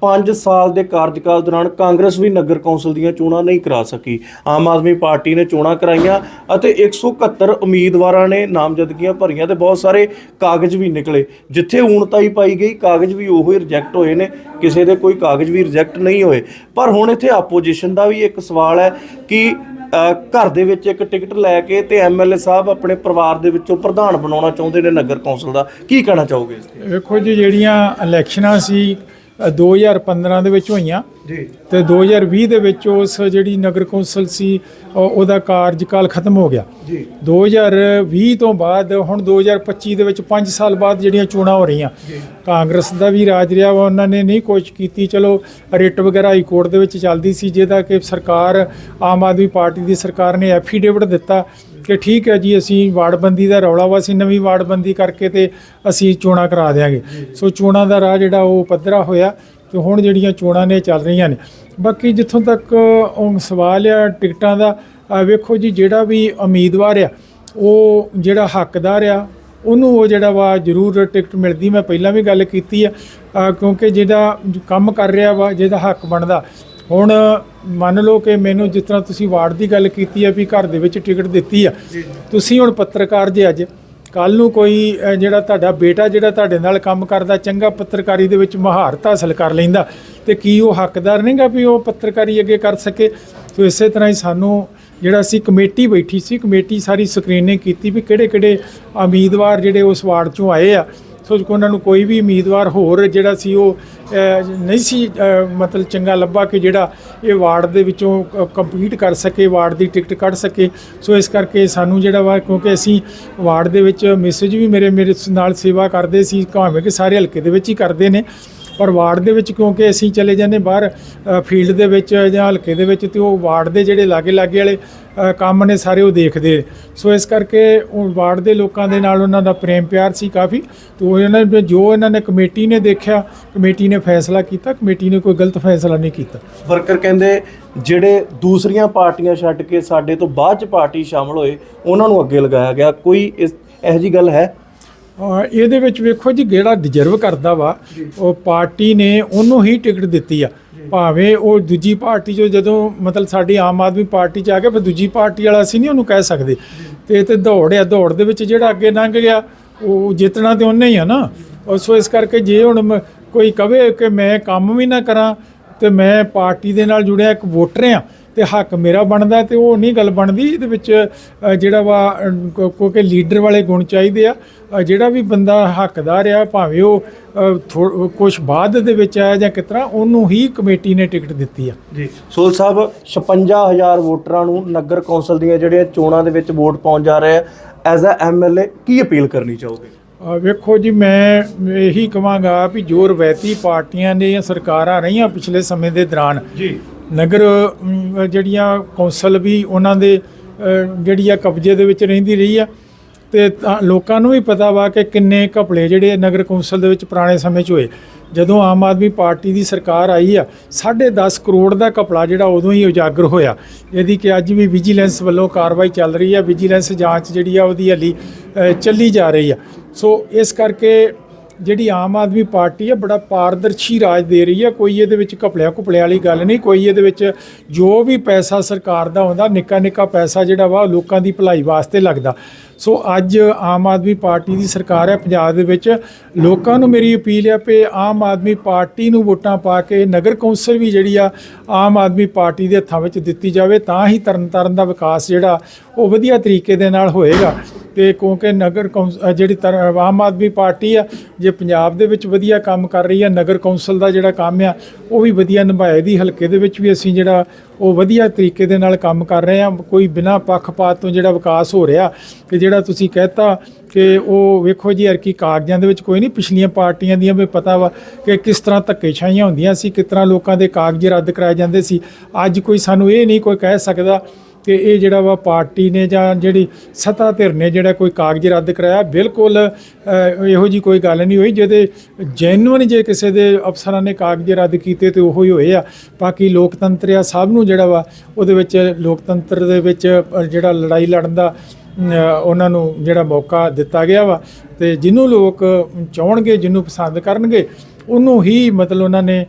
5 ਸਾਲ ਦੇ ਕਾਰਜਕਾਲ ਦੌਰਾਨ ਕਾਂਗਰਸ ਵੀ ਨਗਰ ਕੌਂਸਲ ਦੀਆਂ ਚੋਣਾਂ ਨਹੀਂ ਕਰਾ ਸਕੀ। ਆਮ ਆਦਮੀ ਪਾਰਟੀ ਨੇ ਚੋਣਾਂ ਕਰਾਈਆਂ ਅਤੇ 171 ਉਮੀਦਵਾਰਾਂ ਨੇ ਨਾਮਜ਼ਦਗੀਆਂ ਭਰੀਆਂ ਤੇ ਬਹੁਤ ਸਾਰੇ ਕਾਗਜ਼ ਵੀ ਨਿਕਲੇ। ਜਿੱਥੇ ਊਣਤਾਈ ਪਾਈ ਗਈ ਕਾਗਜ਼ ਵੀ ਉਹੀ ਰਿਜੈਕਟ ਹੋਏ ਨੇ ਕਿਸੇ ਦੇ ਕੋਈ ਕਾਗਜ਼ ਵੀ ਰਿਜੈਕਟ ਨਹੀਂ ਹੋਏ। ਪਰ ਹੁਣ ਇੱਥੇ ਆਪੋਜੀਸ਼ਨ ਦਾ ਵੀ ਇੱਕ ਸਵਾਲ ਹੈ ਕਿ ਘਰ ਦੇ ਵਿੱਚ ਇੱਕ ਟਿਕਟ ਲੈ ਕੇ ਤੇ ਐਮਐਲਏ ਸਾਹਿਬ ਆਪਣੇ ਪਰਿਵਾਰ ਦੇ ਵਿੱਚੋਂ ਪ੍ਰਧਾਨ ਬਣਾਉਣਾ ਚਾਹੁੰਦੇ ਨੇ ਨਗਰ ਕੌਂਸਲ ਦਾ। ਕੀ ਕਹਿਣਾ ਚਾਹੋਗੇ ਦੇਖੋ ਜੀ, ਜਿਹੜੀਆਂ ਇਲੈਕਸ਼ਨਾਂ ਸੀ 2015 ਦੇ ਵਿੱਚ ਹੋਈਆਂ ਜੀ। ਤੇ 2020 ਦੇ ਵਿੱਚ ਉਸ ਜਿਹੜੀ ਨਗਰ ਕੌਂਸਲ ਸੀ ਉਹ- ਉਹਦਾ ਕਾਰਜਕਾਲ ਖਤਮ ਹੋ ਗਿਆ। ਜੀ। 2020 ਤੋਂ ਬਾਅਦ ਹੁਣ 2025 ਦੇ ਵਿੱਚ 5 ਸਾਲ ਬਾਅਦ ਜਿਹੜੀਆਂ ਚੋਣਾਂ ਹੋ ਰਹੀਆਂ। ਕਾਂਗਰਸ ਦਾ ਵੀ ਰਾਜ ਰਿਹਾ ਵਾ ਉਹਨਾਂ ਨੇ ਨਹੀਂ ਕੋਸ਼ਿਸ਼ ਕੀਤੀ। ਚਲੋ ਰਿਟ ਵਗੈਰਾ ਹਾਈ ਕੋਰਟ ਦੇ ਵਿੱਚ ਚੱਲਦੀ ਸੀ ਜਿਹਦਾ ਕਿ ਸਰਕਾਰ ਆਮ ਆਦਮੀ ਪਾਰਟੀ ਦੀ ਸਰਕਾਰ ਨੇ ਐਫੀਡੇਵਿਟ ਦਿੱਤਾ। ਕਿ ਠੀਕ ਹੈ ਜੀ ਅਸੀਂ ਵਾਰਡਬੰਦੀ ਦਾ ਰੌਲਾ ਵਾ ਅਸੀਂ ਨਵੀਂ ਵਾਰਡਬੰਦੀ ਕਰਕੇ ਤੇ ਅਸੀਂ ਚੋਣਾਂ ਕਰਾ ਦਿਆਂਗੇ। ਸੋ ਚੋਣਾਂ ਦਾ ਰਾਹ ਜਿਹੜਾ ਉਹ ਪੱਧਰਾ ਹੋਇਆ ਤੇ ਹੁਣ ਜਿਹੜੀਆਂ ਚੋਣਾਂ ਨੇ ਚੱਲ ਰਹੀਆਂ ਨੇ। ਬਾਕੀ ਜਿੱਥੋਂ ਤੱਕ ਸਵਾਲ ਆ ਟਿਕਟਾਂ ਦਾ ਵੇਖੋ ਜੀ ਜਿਹੜਾ ਵੀ ਉਮੀਦਵਾਰ ਆ ਉਹ ਜਿਹੜਾ ਹੱਕਦਾਰ ਆ ਉਹਨੂੰ ਉਹ ਜਿਹੜਾ ਵਾ ਜ਼ਰੂਰ ਟਿਕਟ ਮਿਲਦੀ। ਮੈਂ ਪਹਿਲਾਂ ਵੀ ਗੱਲ ਕੀਤੀ ਆ ਆ, ਕਿਉਂਕਿ ਜਿਹੜਾ ਕੰਮ ਕਰ ਰਿਹਾ ਵਾ ਜਿਹਦਾ ਹੱਕ ਬਣਦਾ ਹੁਣ ਮੰਨ ਲਓ ਕਿ ਮੈਨੂੰ ਜਿਸ ਤਰ੍ਹਾਂ ਤੁਸੀਂ ਵਾਰਡ ਦੀ ਗੱਲ ਕੀਤੀ ਆ ਵੀ ਘਰ ਦੇ ਵਿੱਚ ਟਿਕਟ ਦਿੱਤੀ ਆ। ਤੁਸੀਂ ਹੁਣ ਪੱਤਰਕਾਰ ਜੇ ਅੱਜ ਕੱਲ ਨੂੰ ਕੋਈ ਜਿਹੜਾ ਤੁਹਾਡਾ ਬੇਟਾ ਜਿਹੜਾ ਤੁਹਾਡੇ ਨਾਲ ਕੰਮ ਕਰਦਾ ਚੰਗਾ ਪੱਤਰਕਾਰੀ ਦੇ ਵਿੱਚ ਮਹਾਰਤ ਹਾਸਲ ਕਰ ਲੈਂਦਾ ਤੇ ਕੀ ਉਹ ਹੱਕਦਾਰ ਨਹੀਂਗਾ ਵੀ ਉਹ ਪੱਤਰਕਾਰੀ ਅੱਗੇ ਕਰ ਸਕੇ? ਸੋ ਇਸੇ ਤਰ੍ਹਾਂ ਹੀ ਸਾਨੂੰ ਜਿਹੜਾ ਸੀ ਕਮੇਟੀ ਬੈਠੀ ਸੀ ਕਮੇਟੀ ਸਾਰੀ ਸਕਰੀਨਿੰਗ ਕੀਤੀ ਵੀ ਕਿਹੜੇ ਕਿਹੜੇ ਉਮੀਦਵਾਰ ਜਿਹੜੇ ਉਸ ਵਾਰਡ ਚੋਂ ਆਏ ਆ। ਸੋ ਉਹਨਾਂ ਨੂੰ ਕੋਈ ਵੀ ਉਮੀਦਵਾਰ ਹੋਰ ਜਿਹੜਾ ਸੀ ਉਹ ਨਹੀਂ ਸੀ ਮਤਲਬ ਚੰਗਾ ਲੱਭਾ ਕਿ ਜਿਹੜਾ ਇਹ ਵਾਰਡ ਦੇ ਵਿੱਚੋਂ ਕੰਪੀਟ ਕਰ ਸਕੇ, ਵਾਰਡ ਦੀ ਟਿਕਟ ਕੱਢ ਸਕੇ। ਸੋ ਇਸ ਕਰਕੇ ਸਾਨੂੰ ਜਿਹੜਾ ਵਾ, ਕਿਉਂਕਿ ਅਸੀਂ ਵਾਰਡ ਦੇ ਵਿੱਚ ਮੈਸੇਜ ਵੀ ਮੇਰੇ ਮੇਰੇ ਨਾਲ ਸੇਵਾ ਕਰਦੇ ਸੀ, ਭਾਵੇਂ ਕਿ ਸਾਰੇ ਹਲਕੇ ਦੇ ਵਿੱਚ ਹੀ ਕਰਦੇ ਨੇ। ਪਰ ਵਾਰਡ ਦੇ ਵਿੱਚ ਕਿਉਂਕਿ ਅਸੀਂ ਚਲੇ ਜਾਂਦੇ ਬਾਹਰ ਫੀਲਡ ਦੇ ਵਿੱਚ ਜਾਂ ਹਲਕੇ ਦੇ ਵਿੱਚ ਤੇ ਉਹ ਵਾਰਡ ਦੇ ਜਿਹੜੇ ਲਾਗੇ ਲਾਗੇ ਵਾਲੇ ਕੰਮ ਨੇ ਸਾਰੇ ਉਹ ਦੇਖਦੇ ਸੋ ਇਸ ਕਰਕੇ ਉਹ ਵਾਰਡ ਦੇ ਲੋਕਾਂ ਦੇ ਨਾਲ ਉਹਨਾਂ ਦਾ ਪ੍ਰੇਮ ਪਿਆਰ ਸੀ ਕਾਫੀ। ਤੇ ਉਹ ਇਹਨਾਂ ਨੇ ਜੋ ਇਹਨਾਂ ਨੇ ਕਮੇਟੀ ਨੇ ਦੇਖਿਆ, ਕਮੇਟੀ ਨੇ ਫੈਸਲਾ ਕੀਤਾ, ਕਮੇਟੀ ਨੇ ਕੋਈ ਗਲਤ ਫੈਸਲਾ ਨਹੀਂ ਕੀਤਾ। ਵਰਕਰ ਕਹਿੰਦੇ ਜਿਹੜੇ ਦੂਸਰੀਆਂ ਪਾਰਟੀਆਂ ਛੱਡ ਕੇ ਸਾਡੇ ਤੋਂ ਬਾਅਦ ਚ ਪਾਰਟੀ ਸ਼ਾਮਲ ਹੋਏ, ਉਹਨਾਂ ਨੂੰ ਅੱਗੇ ਲਗਾਇਆ ਗਿਆ। ਕੋਈ ਇਸ ਇਹੋ ਜੀ ਗੱਲ ਹੈ? ਇਹਦੇ ਵਿੱਚ ਵੇਖੋ ਜੀ ਜਿਹੜਾ ਡਿਜ਼ਰਵ ਕਰਦਾ ਵਾ ਉਹ ਪਾਰਟੀ ਨੇ ਉਹਨੂੰ ਹੀ ਟਿਕਟ ਦਿੱਤੀ ਆ। ਭਾਵੇਂ ਉਹ ਦੂਜੀ ਪਾਰਟੀ ਚੋਂ ਜਦੋਂ ਮਤਲਬ ਸਾਡੀ ਆਮ ਆਦਮੀ ਪਾਰਟੀ ਚ ਆ ਗਿਆ ਫਿਰ ਦੂਜੀ ਪਾਰਟੀ ਵਾਲਾ ਅਸੀਂ ਨਹੀਂ ਉਹਨੂੰ ਕਹਿ ਸਕਦੇ। ਤੇ ਤੇ ਦੌੜ ਆ ਦੌੜ ਦੇ ਵਿੱਚ ਜਿਹੜਾ ਅੱਗੇ ਲੰਘ ਗਿਆ ਉਹ ਜਿੱਤਣਾ ਤੇ ਉਹਨੇ ਹੀ ਆ ਨਾ। ਸੋ ਇਸ ਕਰਕੇ ਜੇ ਹੁਣ ਕੋਈ ਕਵੇ ਕਿ ਮੈਂ ਕੰਮ ਵੀ ਨਾ ਕਰਾਂ ਤੇ ਮੈਂ ਪਾਰਟੀ ਦੇ ਨਾਲ ਜੁੜਿਆ ਇੱਕ ਵੋਟਰ ਆ ਤੇ ਹੱਕ ਮੇਰਾ ਬਣਦਾ ਤੇ ਉਹ ਨਹੀਂ ਗੱਲ ਬਣਦੀ ਇਹਦੇ ਵਿੱਚ ਜਿਹੜਾ ਵਾ ਕਿਉਂਕਿ ਲੀਡਰ ਵਾਲੇ ਗੁਣ ਚਾਹੀਦੇ ਆ। ਜਿਹੜਾ ਵੀ ਬੰਦਾ ਹੱਕਦਾਰ ਆ ਭਾਵੇਂ ਉਹ ਕੁਝ ਬਾਅਦ ਦੇ ਵਿੱਚ ਆਇਆ ਜਾਂ ਕਿਤਰਾ ਉਹਨੂੰ ਹੀ ਕਮੇਟੀ ਨੇ ਟਿਕਟ ਦਿੱਤੀ ਆ। ਜੀ। ਸੋਲ ਸਾਹਿਬ 56000 ਵੋਟਰਾਂ ਨੂੰ ਨਗਰ ਕੌਂਸਲ ਦੀਆਂ ਜਿਹੜੀਆਂ ਚੋਣਾਂ ਦੇ ਵਿੱਚ ਵੋਟ ਪਾਉਣ ਜਾ ਰਹੇ ਆ ਐਜ਼ ਅ ਐਮਐਲਏ ਕੀ ਅਪੀਲ ਕਰਨੀ ਚਾਹੋਗੇ? ਵੇਖੋ ਜੀ ਮੈਂ ਇਹੀ ਕਹਾਂਗਾ ਵੀ ਜੋ ਰਵਾਇਤੀ ਪਾਰਟੀਆਂ ਨੇ ਜਾਂ ਸਰਕਾਰਾਂ ਰਹੀਆਂ ਪਿਛਲੇ ਸਮੇਂ ਦੇ ਦੌਰਾਨ ਜੀ। ਨਗਰ ਜਿਹੜੀਆਂ ਕੌਂਸਲ ਵੀ ਉਹਨਾਂ ਦੇ ਜਿਹੜੀ ਆ ਕਬਜ਼ੇ ਦੇ ਵਿੱਚ ਰਹਿੰਦੀ ਰਹੀ ਆ ਤੇ ਤਾਂ ਲੋਕਾਂ ਨੂੰ ਵੀ ਪਤਾ ਵਾ ਕਿ ਕਿੰਨੇ ਘਪਲੇ ਜਿਹੜੇ ਨਗਰ ਕੌਂਸਲ ਦੇ ਵਿੱਚ ਪੁਰਾਣੇ ਸਮੇਂ 'ਚ ਹੋਏ। ਜਦੋਂ ਆਮ ਆਦਮੀ ਪਾਰਟੀ ਦੀ ਸਰਕਾਰ ਆਈ ਆ 10.5 ਕਰੋੜ ਦਾ ਘਪਲਾ ਜਿਹੜਾ ਉਦੋਂ ਹੀ ਉਜਾਗਰ ਹੋਇਆ। ਇਹਦੀ ਕਿ ਅੱਜ ਵੀ ਵਿਜੀਲੈਂਸ ਵੱਲੋਂ ਕਾਰਵਾਈ ਚੱਲ ਰਹੀ ਆ ਵਿਜੀਲੈਂਸ ਜਾਂਚ ਜਿਹੜੀ ਆ ਉਹਦੀ ਹਲੀ ਚੱਲੀ ਜਾ ਰਹੀ ਆ। ਸੋ ਇਸ ਕਰਕੇ ਜਿਹੜੀ ਆਮ ਆਦਮੀ ਪਾਰਟੀ ਹੈ ਬੜਾ ਪਾਰਦਰਸ਼ੀ ਰਾਜ ਦੇ ਰਹੀ ਹੈ ਕੋਈ ਇਹਦੇ ਵਿੱਚ ਘਪਲਿਆ ਘੁਪਲਿਆਂ ਵਾਲੀ ਗੱਲ ਨਹੀਂ, ਕੋਈ ਇਹਦੇ ਵਿੱਚ ਜੋ ਵੀ ਪੈਸਾ ਸਰਕਾਰ ਦਾ ਆਉਂਦਾ, ਨਿੱਕਾ ਨਿੱਕਾ ਪੈਸਾ ਜਿਹੜਾ ਵਾ, ਉਹ ਲੋਕਾਂ ਦੀ ਭਲਾਈ ਵਾਸਤੇ ਲੱਗਦਾ। ਸੋ ਅੱਜ ਆਮ ਆਦਮੀ ਪਾਰਟੀ ਦੀ ਸਰਕਾਰ ਹੈ ਪੰਜਾਬ ਦੇ ਵਿੱਚ। ਲੋਕਾਂ ਨੂੰ ਮੇਰੀ ਅਪੀਲ ਹੈ ਕਿ ਆਮ ਆਦਮੀ ਪਾਰਟੀ ਨੂੰ ਵੋਟਾਂ ਪਾ ਕੇ ਨਗਰ ਕੌਂਸਲ ਵੀ ਜਿਹੜੀ ਆ, ਆਮ ਆਦਮੀ ਪਾਰਟੀ ਦੇ ਹੱਥਾਂ ਵਿੱਚ ਦਿੱਤੀ ਜਾਵੇ, ਤਾਂ ਹੀ ਤਰਨਤਾਰਨ ਦਾ ਵਿਕਾਸ ਜਿਹੜਾ, ਉਹ ਵਧੀਆ ਤਰੀਕੇ ਦੇ ਨਾਲ ਹੋਏਗਾ। ਤੇ ਕਿਉਂਕਿ ਨਗਰ ਕੌਂਸ ਅ, ਜਿਹੜੀ ਤਰ ਆਮ ਆਦਮੀ ਪਾਰਟੀ ਆ ਜੇ ਪੰਜਾਬ ਦੇ ਵਿੱਚ ਵਧੀਆ ਕੰਮ ਕਰ ਰਹੀ ਆ ਨਗਰ ਕੌਂਸਲ ਦਾ ਜਿਹੜਾ ਕੰਮ ਆ ਉਹ ਵੀ ਵਧੀਆ ਨਿਭਾਏ ਦੀ ਹਲਕੇ ਦੇ ਵਿੱਚ ਵੀ ਅਸੀਂ ਜਿਹੜਾ ਉਹ ਵਧੀਆ ਤਰੀਕੇ ਦੇ ਨਾਲ ਕੰਮ ਕਰ ਰਹੇ ਆ। ਕੋਈ ਬਿਨਾਂ ਪੱਖਪਾਤ ਤੋਂ ਜਿਹੜਾ ਵਿਕਾਸ ਹੋ ਰਿਹਾ ਕਿ ਜਿਹੜਾ ਤੁਸੀਂ ਕਹਿਤਾ ਕਿ ਉਹ ਵੇਖੋ ਜੀ ਅਰਕੀ ਕਾਗਜ਼ਾਂ ਦੇ ਵਿੱਚ ਕੋਈ ਨਹੀਂ ਪਿਛਲੀਆਂ ਪਾਰਟੀਆਂ ਦੀਆਂ ਵੀ ਪਤਾ ਵਾ ਕਿ ਕਿਸ ਤਰ੍ਹਾਂ ਧੱਕੇਸ਼ਾਹੀਆਂ ਹੁੰਦੀਆਂ ਸੀ ਕਿਸ ਤਰ੍ਹਾਂ ਲੋਕਾਂ ਦੇ ਕਾਗਜ਼ ਰੱਦ ਕਰਾਏ ਜਾਂਦੇ ਸੀ। ਅੱਜ ਕੋਈ ਸਾਨੂੰ ਇਹ ਨਹੀਂ ਕੋਈ ਕਹਿ ਸਕਦਾ ਕਿ ਇਹ ਜਿਹੜਾ ਵਾ ਪਾਰਟੀ ਨੇ ਜਾਂ ਜਿਹੜੀ ਸੱਤਾ ਧਿਰ ਨੇ ਜਿਹੜਾ ਕੋਈ ਕਾਗਜ਼ ਰੱਦ ਕਰਾਇਆ, ਬਿਲਕੁਲ ਇਹੋ ਜੀ ਕੋਈ ਗੱਲ ਨਹੀਂ ਹੋਈ। ਜਿਹਦੇ ਜੈਨੂਇਨ ਜੇ ਕਿਸੇ ਦੇ ਅਫਸਰਾਂ ਨੇ ਕਾਗਜ਼ ਰੱਦ ਕੀਤੇ ਤੇ ਉਹੋ ਹੀ ਹੋਏ ਆ। ਬਾਕੀ ਲੋਕਤੰਤਰ ਆ, ਸਭ ਨੂੰ ਜਿਹੜਾ ਵਾ ਉਹਦੇ ਵਿੱਚ ਲੋਕਤੰਤਰ ਦੇ ਵਿੱਚ ਜਿਹੜਾ ਲੜਾਈ ਲੜਨ ਦਾ ਉਹਨਾਂ ਨੂੰ ਜਿਹੜਾ ਮੌਕਾ ਦਿੱਤਾ ਗਿਆ ਵਾ। ਤੇ ਜਿਹਨੂੰ ਲੋਕ ਚਾਹਣਗੇ, ਜਿਹਨੂੰ ਪਸੰਦ ਕਰਨਗੇ, ਉਹਨੂੰ ਹੀ ਮਤਲਬ ਉਹਨਾਂ ਨੇ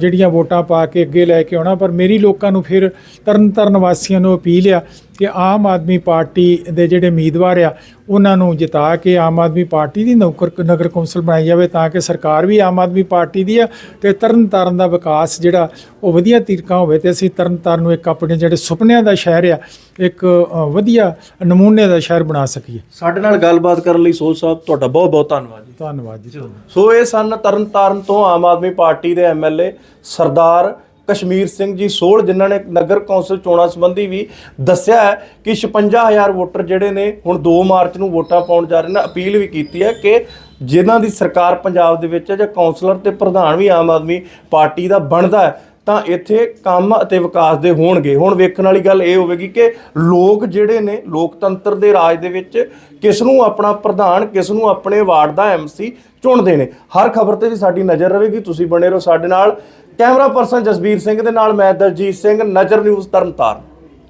ਜਿਹੜੀਆਂ ਵੋਟਾਂ ਪਾ ਕੇ ਅੱਗੇ ਲੈ ਕੇ ਆਉਣਾ, ਪਰ ਮੇਰੀ ਲੋਕਾਂ ਨੂੰ ਫਿਰ ਤਰਨ ਤਾਰਨ ਵਾਸੀਆਂ ਨੂੰ ਅਪੀਲ ਆ ਕਿ ਆਮ ਆਦਮੀ ਪਾਰਟੀ ਦੇ ਜਿਹੜੇ ਉਮੀਦਵਾਰ ਆ ਉਹਨਾਂ ਨੂੰ ਜਿਤਾ ਕੇ ਆਮ ਆਦਮੀ ਪਾਰਟੀ ਦੀ ਨੌਕਰ ਨਗਰ ਕੌਂਸਲ ਬਣਾਈ ਜਾਵੇ ਤਾਂ ਕਿ ਸਰਕਾਰ ਵੀ ਆਮ ਆਦਮੀ ਪਾਰਟੀ ਦੀ ਆ ਤੇ ਤਰਨ ਤਾਰਨ ਦਾ ਵਿਕਾਸ ਜਿਹੜਾ ਉਹ ਵਧੀਆ ਤਰੀਕਾ ਹੋਵੇ ਤੇ ਅਸੀਂ ਤਰਨ ਤਾਰਨ ਨੂੰ ਇੱਕ ਆਪਣੇ ਜਿਹੜੇ ਸੁਪਨਿਆਂ ਦਾ ਸ਼ਹਿਰ ਆ ਇੱਕ ਵਧੀਆ ਨਮੂਨੇ ਦਾ ਸ਼ਹਿਰ ਬਣਾ ਸਕੀਏ। ਸਾਡੇ ਨਾਲ ਗੱਲਬਾਤ ਕਰਨ ਲਈ ਸੋਲ ਸਾਹਿਬ ਤੁਹਾਡਾ ਬਹੁਤ ਬਹੁਤ ਧੰਨਵਾਦ ਜੀ। ਧੰਨਵਾਦ ਜੀ। ਸੋ ਇਹ ਸਨ ਤਰਨਤਾਰਨ ਤੋਂ ਆਮ ਆਦਮੀ ਪਾਰਟੀ ਦੇ ਐਮਐਲਏ ਸਰਦਾਰ ਕਸ਼ਮੀਰ ਸਿੰਘ ਜੀ ਸੋਲ ਜਿਨ੍ਹਾਂ ਨੇ ਨਗਰ ਕੌਂਸਲ ਚੋਣਾਂ ਸੰਬੰਧੀ ਵੀ ਦੱਸਿਆ ਹੈ ਕਿ 56000 ਵੋਟਰ ਜਿਹੜੇ ਨੇ ਹੁਣ 2 ਮਾਰਚ ਨੂੰ ਵੋਟਾਂ ਪਾਉਣ ਜਾ ਰਹੇ ਨੇ। ਅਪੀਲ ਵੀ ਕੀਤੀ ਹੈ ਕਿ ਜਿਨ੍ਹਾਂ ਦੀ ਸਰਕਾਰ ਪੰਜਾਬ ਦੇ ਵਿੱਚ ਹੈ ਜਾਂ ਕੌਂਸਲਰ ਤੇ ਪ੍ਰਧਾਨ ਵੀ ਆਮ ਆਦਮੀ ਪਾਰਟੀ ਦਾ ਬਣਦਾ ਹੈ, ਤਾਂ ਇੱਥੇ ਕੰਮ ਅਤੇ ਵਿਕਾਸ ਦੇ ਹੋਣਗੇ। ਹੁਣ ਵੇਖਣ ਵਾਲੀ ਗੱਲ ਇਹ ਹੋਵੇਗੀ ਕਿ ਲੋਕ ਜਿਹੜੇ ਨੇ, ਲੋਕਤੰਤਰ ਦੇ ਰਾਜ ਦੇ ਵਿੱਚ ਕਿਸ ਨੂੰ ਆਪਣਾ ਪ੍ਰਧਾਨ, ਕਿਸ ਨੂੰ ਆਪਣੇ ਵਾਰਡ ਦਾ ਐਮਸੀ ਚੁਣਦੇ ਨੇ। ਹਰ ਖਬਰ ਤੇ ਵੀ ਸਾਡੀ ਨਜ਼ਰ ਰਹੇਗੀ। ਤੁਸੀਂ ਬਣੇ ਰਹੋ ਸਾਡੇ ਨਾਲ। ਕੈਮਰਾ ਪਰਸਨ ਜਸਬੀਰ ਸਿੰਘ ਦੇ ਨਾਲ ਮੈਂ ਦਲਜੀਤ ਸਿੰਘ ਨਜ਼ਰ ਨਿਊਜ਼ ਤਰਨਤਾਰਨ।